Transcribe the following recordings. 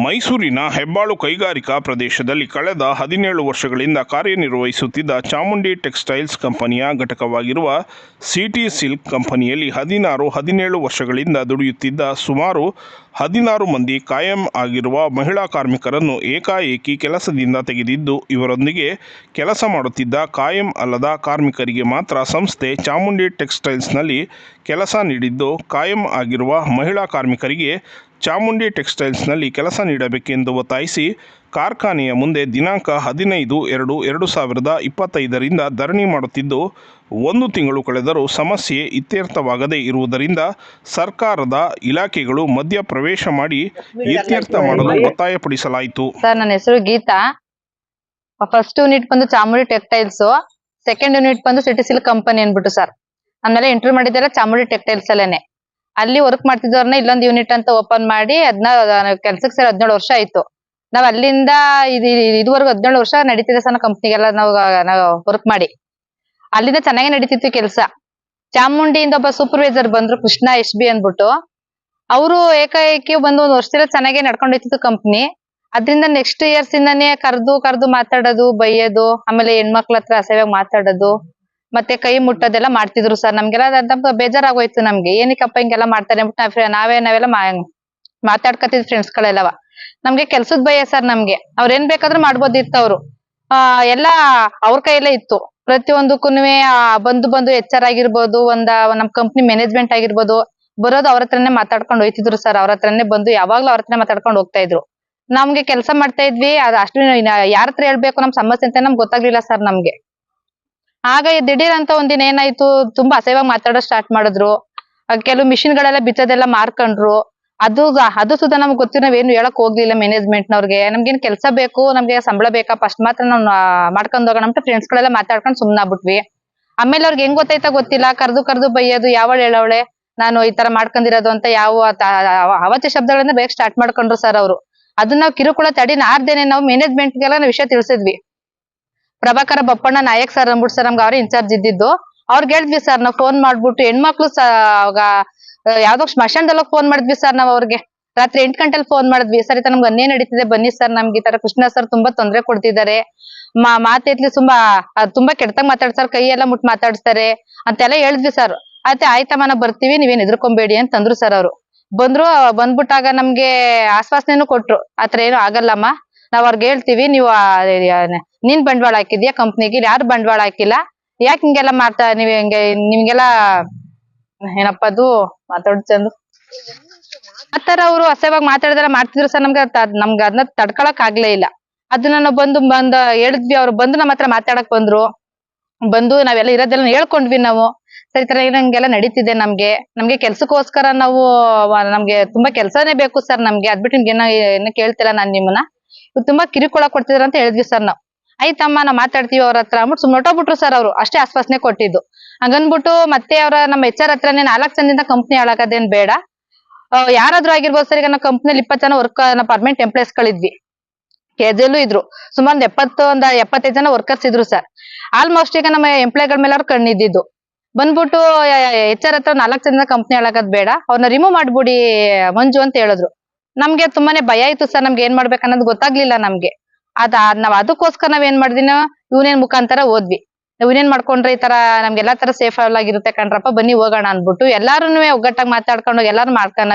ಮೈಸೂರಿನ ಹೆಬ್ಬಾಳು ಕೈಗಾರಿಕಾ ಪ್ರದೇಶದಲ್ಲಿ ಕಳೆದ ಹದಿನೇಳು ವರ್ಷಗಳಿಂದ ಕಾರ್ಯನಿರ್ವಹಿಸುತ್ತಿದ್ದ ಚಾಮುಂಡಿ ಟೆಕ್ಸ್ಟೈಲ್ಸ್ ಕಂಪನಿಯ ಘಟಕವಾಗಿರುವ ಸಿಟಿ ಸಿಲ್ಕ್ ಕಂಪನಿಯಲ್ಲಿ ಹದಿನಾರು, ಹದಿನೇಳು ವರ್ಷಗಳಿಂದ ದುಡಿಯುತ್ತಿದ್ದ ಸುಮಾರು ಹದಿನಾರು ಮಂದಿ ಕಾಯಂ ಆಗಿರುವ ಮಹಿಳಾ ಕಾರ್ಮಿಕರನ್ನು ಏಕಾಏಕಿ ಕೆಲಸದಿಂದ ತೆಗೆದಿದ್ದು, ಇವರೊಂದಿಗೆ ಕೆಲಸ ಮಾಡುತ್ತಿದ್ದ ಕಾಯಂ ಅಲ್ಲದ ಕಾರ್ಮಿಕರಿಗೆ ಮಾತ್ರ ಸಂಸ್ಥೆ ಚಾಮುಂಡಿ ಟೆಕ್ಸ್ಟೈಲ್ಸ್ನಲ್ಲಿ ಕೆಲಸ ನೀಡಿದ್ದು, ಕಾಯಂ ಆಗಿರುವ ಮಹಿಳಾ ಕಾರ್ಮಿಕರಿಗೆ ಚಾಮುಂಡಿ ಟೆಕ್ಸ್ಟೈಲ್ಸ್ನಲ್ಲಿ ಕೆಲಸ ನೀಡಬೇಕೆಂದು ಒತ್ತಾಯಿಸಿ ಕಾರ್ಖಾನೆಯ ಮುಂದೆ ದಿನಾಂಕ ಹದಿನೈದು ಎರಡು ಎರಡು ಸಾವಿರದ ಇಪ್ಪತ್ತೈದರಿಂದ ಧರಣಿ ಮಾಡುತ್ತಿದ್ದು, ಒಂದು ತಿಂಗಳು ಕಳೆದರೂ ಸಮಸ್ಯೆ ಇತ್ಯರ್ಥವಾಗದೇ ಇರುವುದರಿಂದ ಸರ್ಕಾರದ ಇಲಾಖೆಗಳು ಮಧ್ಯ ಪ್ರವೇಶ ಮಾಡಿ ಇತ್ಯರ್ಥ ಮಾಡಲು ಒತ್ತಾಯಪಡಿಸಲಾಯಿತು. ಸರ್, ನನ್ನ ಹೆಸರು ಗೀತಾ. ಫಸ್ಟ್ ಯೂನಿಟ್ ಬಂದು ಚಾಮುಂಡಿ ಟೆಕ್ಟೈಲ್ಸ್ ಸೆಕೆಂಡ್ ಯೂನಿಟ್ ಬಂದು ಸಿಟಿ ಸಿಲ್ಕ್ ಕಂಪನಿ ಅನ್ಬಿಟ್ಟು ಸರ್. ಆಮೇಲೆ ಇಂಟರ್ವ್ಯೂ ಮಾಡಿದ್ದೆಲ್ಲ ಚಾಮುಂಡಿ ಟೆಕ್ಟೈಲ್ಸ್ ಅಲ್ಲೇನೆ. ಅಲ್ಲಿ ವರ್ಕ್ ಮಾಡ್ತಿದ್ದವ್ರನ್ನ ಇಲ್ಲೊಂದು ಯೂನಿಟ್ ಅಂತ ಓಪನ್ ಮಾಡಿ ಅದನ್ನ ಕೆಲ್ಸಕ್ಕೆ ಸೇರಿ ಹದಿನೇಳು ವರ್ಷ ಆಯ್ತು. ನಾವ್ ಅಲ್ಲಿಂದ ಇದು ಇದುವರೆಗೂ ಹದಿನೇಳು ವರ್ಷ ನಡೀತಿದೆ ಸಣ್ಣ ಕಂಪ್ನಿಗೆಲ್ಲ ನಾವು ನಾವು ವರ್ಕ್ ಮಾಡಿ. ಅಲ್ಲಿಂದ ಚೆನ್ನಾಗಿ ನಡೀತಿತ್ತು ಕೆಲಸ. ಚಾಮುಂಡಿಯಿಂದ ಒಬ್ಬ ಸೂಪರ್ವೈಸರ್ ಬಂದ್ರು, ಕೃಷ್ಣ ಎಸ್ ಬಿ ಅಂದ್ಬಿಟ್ಟು. ಅವರು ಏಕಾಏಕಿ ಬಂದು ಒಂದು ವರ್ಷದಲ್ಲಿ ಚೆನ್ನಾಗಿ ನಡ್ಕೊಂಡೋಯ್ತಿತ್ತು ಕಂಪ್ನಿ ಅದ್ರಿಂದ ನೆಕ್ಸ್ಟ್ ಇಯರ್ಸ್ ಇಂದಾನೆ ಕರ್ದು ಕರ್ದು ಮಾತಾಡೋದು, ಬೈಯೋದು, ಆಮೇಲೆ ಹೆಣ್ಮಕ್ಳ ಹತ್ರ ಅಸಹ್ಯವಾಗಿ ಮಾತಾಡೋದು. ಮತ್ತೆ ಕೈ ಮುಟ್ಟೋದೆಲ್ಲ ಮಾಡ್ತಿದ್ರು ಸರ್. ನಮ್ಗೆಲ್ಲ ಅದ್ ಬೇಜಾರಾಗೋಯ್ತು ನಮ್ಗೆ. ಏನಕ್ಕಪ್ಪ ಹಿಂಗೆಲ್ಲ ಮಾಡ್ತಾರೆ ನಾವ್ ನಾವೇ, ನಾವೆಲ್ಲ ಮಾತಾಡ್ಕತಿದ್ ಫ್ರೆಂಡ್ಸ್ ಗಳೆಲ್ಲವ. ನಮ್ಗೆ ಕೆಲ್ಸದ ಭಯ ಸರ್ ನಮ್ಗೆ. ಅವ್ರ ಏನ್ ಬೇಕಾದ್ರೂ ಮಾಡ್ಬೋದಿತ್ತು ಅವ್ರು. ಆ, ಎಲ್ಲ ಅವ್ರ ಕೈಯಲ್ಲೇ ಇತ್ತು. ಪ್ರತಿಯೊಂದಕ್ಕೂನುವೆ ಬಂದು ಬಂದು ಎಚ್ ಆರ್ ಆಗಿರ್ಬೋದು, ಒಂದ ನಮ್ ಕಂಪ್ನಿ ಮ್ಯಾನೇಜ್ಮೆಂಟ್ ಆಗಿರ್ಬೋದು, ಬರೋದು ಅವ್ರ ಹತ್ರನೇ ಮಾತಾಡ್ಕೊಂಡು ಹೋಯ್ತಿದ್ರು ಸರ್. ಅವ್ರ ಹತ್ರನೇ ಬಂದು ಯಾವಾಗ್ಲೂ ಅವ್ರ ಹತ್ರನೇ ಮಾತಾಡ್ಕೊಂಡು ಹೋಗ್ತಾ ಇದ್ರು. ನಮ್ಗೆ ಕೆಲಸ ಮಾಡ್ತಾ ಇದ್ವಿ. ಅದ್ ಅಷ್ಟು ಯಾರ ಹತ್ರ ಹೇಳ್ಬೇಕು ನಮ್ ಸಮಸ್ಯೆ ಅಂತ ನಮ್ಗೆ ಗೊತ್ತಾಗ್ಲಿಲ್ಲ ಸರ್ ನಮ್ಗೆ. ಆಗ ದಿಢೀರ್ ಅಂತ ಒಂದಿನ ಏನಾಯ್ತು, ತುಂಬಾ ಅಸಹ್ಯವಾಗಿ ಮಾತಾಡೋ ಸ್ಟಾರ್ಟ್ ಮಾಡಿದ್ರು. ಕೆಲವು ಮಿಷಿನ್ ಗಳೆಲ್ಲ ಬಿಚ್ಚೋದೆಲ್ಲ ಮಾರ್ಕೊಂಡ್ರು. ಅದು ಅದು ಸುದ ನಮ್ಗೆ ನಾವ್ ಏನು ಹೇಳಕ್ ಹೋಗ್ಲಿಲ್ಲ ಮ್ಯಾನೇಜ್ಮೆಂಟ್ ನವ್ರಿಗೆ. ನಮ್ಗೇನ್ ಕೆಲಸ ಬೇಕು, ನಮ್ಗೆ ಸಂಬಳ ಬೇಕಾ ಫಸ್ಟ್ ಮಾತ್ರ ನಾವು ಮಾಡ್ಕೊಂಡ್ ಹೋಗೋಣ ಅಂತ ಫ್ರೆಂಡ್ಸ್ ಗಳೆಲ್ಲ ಮಾತಾಡ್ಕೊಂಡು ಸುಮ್ನಾಗ್ಬಿಟ್ವಿ ಆಮೇಲೆ ಅವ್ರಿಗೆ ಹೆಂಗ್ ಗೊತ್ತಾಯ್ತಾ ಗೊತ್ತಿಲ್ಲ, ಕರ್ದು ಕರ್ದು ಬೈಯೋದು, ಯಾವಳ ಹೇಳವಳೆ, ನಾನು ಈ ತರ ಮಾಡ್ಕೊಂಡಿರೋದು ಅಂತ ಯಾವ ಅವತ್ಯ ಶಬ್ದಗಳನ್ನ ಬೇಗ ಸ್ಟಾರ್ಟ್ ಮಾಡ್ಕೊಂಡ್ರು ಸರ್ ಅವರು. ಅದನ್ನ ನಾವು ಕಿರುಕುಳ ತಡಿ ನಾರ್ದೇನೆ ನಾವು ಮ್ಯಾನೇಜ್ಮೆಂಟ್ ಗೆಲ್ಲ ನಾವು ವಿಷಯ ತಿಳಿಸಿದ್ವಿ. ಪ್ರಭಾಕರ ಬಪ್ಪಣ್ಣ, ನಾಯಕ್ ಸರ್ ಅಂದ್ಬಿಟ್ಟು ಸರ್ ನಮ್ಗೆ ಅವ್ರ ಇನ್ಚಾರ್ಜ್ ಇದ್ದಿದ್ದು. ಅವ್ರಿಗೆ ಹೇಳಿದ್ವಿ ಸರ್ ನಾವು ಫೋನ್ ಮಾಡ್ಬಿಟ್ಟು ಹೆಣ್ಮಕ್ಳು ಅವಾಗ ಯಾವ್ದೋ ಸ್ಮಶಾನದಲ್ಲ ಫೋನ್ ಮಾಡಿದ್ವಿ ಸರ್ ನಾವ್ ಅವ್ರಿಗೆ. ರಾತ್ರಿ ಎಂಟ್ ಗಂಟೆಲಿ ಫೋನ್ ಮಾಡಿದ್ವಿ. ಸರ್, ಈ ಅನ್ನೇ ನಡೀತಿದೆ, ಬನ್ನಿ ಸರ್ ನಮ್ಗೆ ಈ ತರ ಕೃಷ್ಣ ಸರ್ ತುಂಬಾ ತೊಂದರೆ ಕೊಡ್ತಿದ್ದಾರೆ. ಮಾ, ಮಾತೈತ್ಲಿ ತುಂಬಾ ತುಂಬಾ ಕೆಟ್ಟದಾಗ ಮಾತಾಡ್ತಾರೆ ಕೈ ಎಲ್ಲ ಮುಟ್ ಮಾತಾಡ್ಸ್ತಾರೆ ಅಂತೆಲ್ಲ ಹೇಳಿದ್ವಿ ಸರ್ ಆಯ್ತು, ಆಯ್ತಮ್ಮ, ನಾವು ಬರ್ತೀವಿ, ನೀವೇನ್ ಎದ್ರಕೊಂಬೇಡಿ ಅಂತ ಅಂದ್ರು ಸರ್ ಅವರು. ಬಂದ್ರು, ಬಂದ್ಬಿಟ್ಟಾಗ ನಮ್ಗೆ ಆಶ್ವಾಸನೆನು ಕೊಟ್ರು. ಆತರ ಏನು ಆಗಲ್ಲಮ್ಮ. ನಾವ್ ಅವ್ರಿಗೆ ಹೇಳ್ತೀವಿ, ನೀವು ನೀನ್ ಬಂಡವಾಳ ಹಾಕಿದ್ಯಾ ಕಂಪ್ನಿಗೆ ಯಾರು ಬಂಡವಾಳ ಹಾಕಿಲ್ಲ? ಯಾಕೆ ಹಿಂಗೆಲ್ಲ ಮಾಡ್ತಾ ನೀವ್ ಹಿಂಗೆ, ನಿಮ್ಗೆಲ್ಲ ಏನಪ್ಪ ಅದು? ಮಾತಾಡ್ ಚಂದು. ಆತರ ಅವರು ಅಸಹ್ಯವಾಗಿ ಮಾತಾಡಿದ್ರೆ ಮಾಡ್ತಿದ್ರು ಸರ್, ನಮ್ಗೆ ನಮ್ಗೆ ಅದನ್ನ ತಡ್ಕೊಳಕ್ ಆಗ್ಲೇ ಇಲ್ಲ. ಅದನ್ನ ನಾವು ಬಂದು ಬಂದ, ಹೇಳಿದ್ವಿ, ಅವ್ರು ಬಂದು ನಮ್ಮ ಹತ್ರ ಮಾತಾಡಕ್ ಬಂದ್ರು. ಬಂದು ನಾವೆಲ್ಲ ಇರೋದೆಲ್ಲ ಹೇಳ್ಕೊಂಡ್ವಿ ನಾವು. ಸರಿ ತರ ಏನಂಗೆಲ್ಲ ನಡೀತಿದೆ ನಮ್ಗೆ. ನಮ್ಗೆ ಕೆಲ್ಸಕ್ಕೋಸ್ಕರ ನಾವು ನಮ್ಗೆ ತುಂಬಾ ಕೆಲ್ಸನೇ ಬೇಕು ಸರ್ ನಮ್ಗೆ. ಅದ್ಬಿಟ್ಟು ನಿಮ್ಗೆ ಏನೋ ಏನೋ ಕೇಳ್ತಿಲ್ಲ ನಾನ್ ನಿಮ್ಮನ್ನ? ತುಂಬಾ ಕಿರುಕುಳ ಕೊಡ್ತಿದ್ರ ಅಂತ ಹೇಳಿದ್ವಿ ಸರ್ ನಾವು. ಆಯ್ತಮ್ಮ ನಾವ್ ಮಾತಾಡ್ತೀವಿ ಅವ್ರ ಹತ್ರ. ಅಂದ್ಬಿಟ್ಟು ಸುಮ್ಮನೆ ಹೊಟ್ಟೋಗ್ಬಿಟ್ರು ಸರ್ ಅವರು. ಅಷ್ಟೇ ಆಶ್ವಾಸನೆ ಕೊಟ್ಟಿದ್ದು. ಹಂಗನ್ಬಿಟ್ಟು ಮತ್ತೆ ಅವರ ನಮ್ಮ ಎಚ್ ಆರ್ ಹತ್ರನೇ ನಾಲ್ಕು ಜನದಿಂದ ಕಂಪ್ನಿ ಹಾಳಾಗೋದೇನ್ ಬೇಡ. ಯಾರಾದ್ರೂ ಆಗಿರ್ಬೋದು ಸರ್, ಈಗ ನಾವು ಕಂಪ್ನಿಲಿ ಇಪ್ಪತ್ತು ಜನ ವರ್ಕ್ ಪರ್ಮನೆಂಟ್ ಎಂಪ್ಲಾಯ್ಸ್ ಗಳಿದ್ವಿ. ಕೆಜೆಲ್ಲೂ ಇದ್ರು. ಸುಮಾರು ಒಂದು ಒಂದ್ ಎಪ್ಪತ್ತೈದು ಜನ ವರ್ಕರ್ಸ್ ಇದ್ರು ಸರ್. ಆಲ್ಮೋಸ್ಟ್ ಈಗ ನಮ್ಮ ಎಂಪ್ಲಾಯ್ಗಳ ಮೇಲೆ ಅವ್ರು ಕಣ್ಣಿದ್ದಿದ್ದು. ಬಂದ್ಬಿಟ್ಟು ಎಚ್ ಆರ್ ಹತ್ರ ನಾಲ್ಕು ಜನ ಕಂಪ್ನಿ ಹಾಳಾಗೋದ್ ಬೇಡ. ಅವ್ರನ್ನ ರಿಮೂವ್ ಮಾಡ್ಬಿಡಿ, ಮಂಜು ಅಂತ ಹೇಳಿದ್ರು. ನಮ್ಗೆ ತುಂಬಾನೇ ಭಯ ಇತ್ತು ಸರ್. ನಮ್ಗೆ ಏನ್ ಮಾಡ್ಬೇಕನ್ನೋದು ಗೊತ್ತಾಗ್ಲಿಲ್ಲ ನಮ್ಗೆ. ಅದ ನಾವ್ ಅದಕ್ಕೋಸ್ಕರ ನಾವ್ ಏನ್ ಮಾಡಿದ್ವಿ ನಾವು? ಯೂನಿಯನ್ ಮುಖಾಂತರ ಹೋದ್ವಿ. ಯೂನಿಯನ್ ಮಾಡ್ಕೊಂಡ್ರೆ ಈ ತರ ನಮ್ಗೆ ಎಲ್ಲಾ ತರ ಸೇಫ್ ಆಗಿರುತ್ತೆ ಕಣ್ರಪ್ಪ, ಬನ್ನಿ ಹೋಗೋಣ ಅನ್ಬಿಟ್ಟು ಎಲ್ಲಾರುನು ಒಗ್ಗಟ್ಟಾಗಿ ಮಾತಾಡ್ಕೊಂಡು ಎಲ್ಲಾರು ಮಾಡ್ಕೊಂಡ್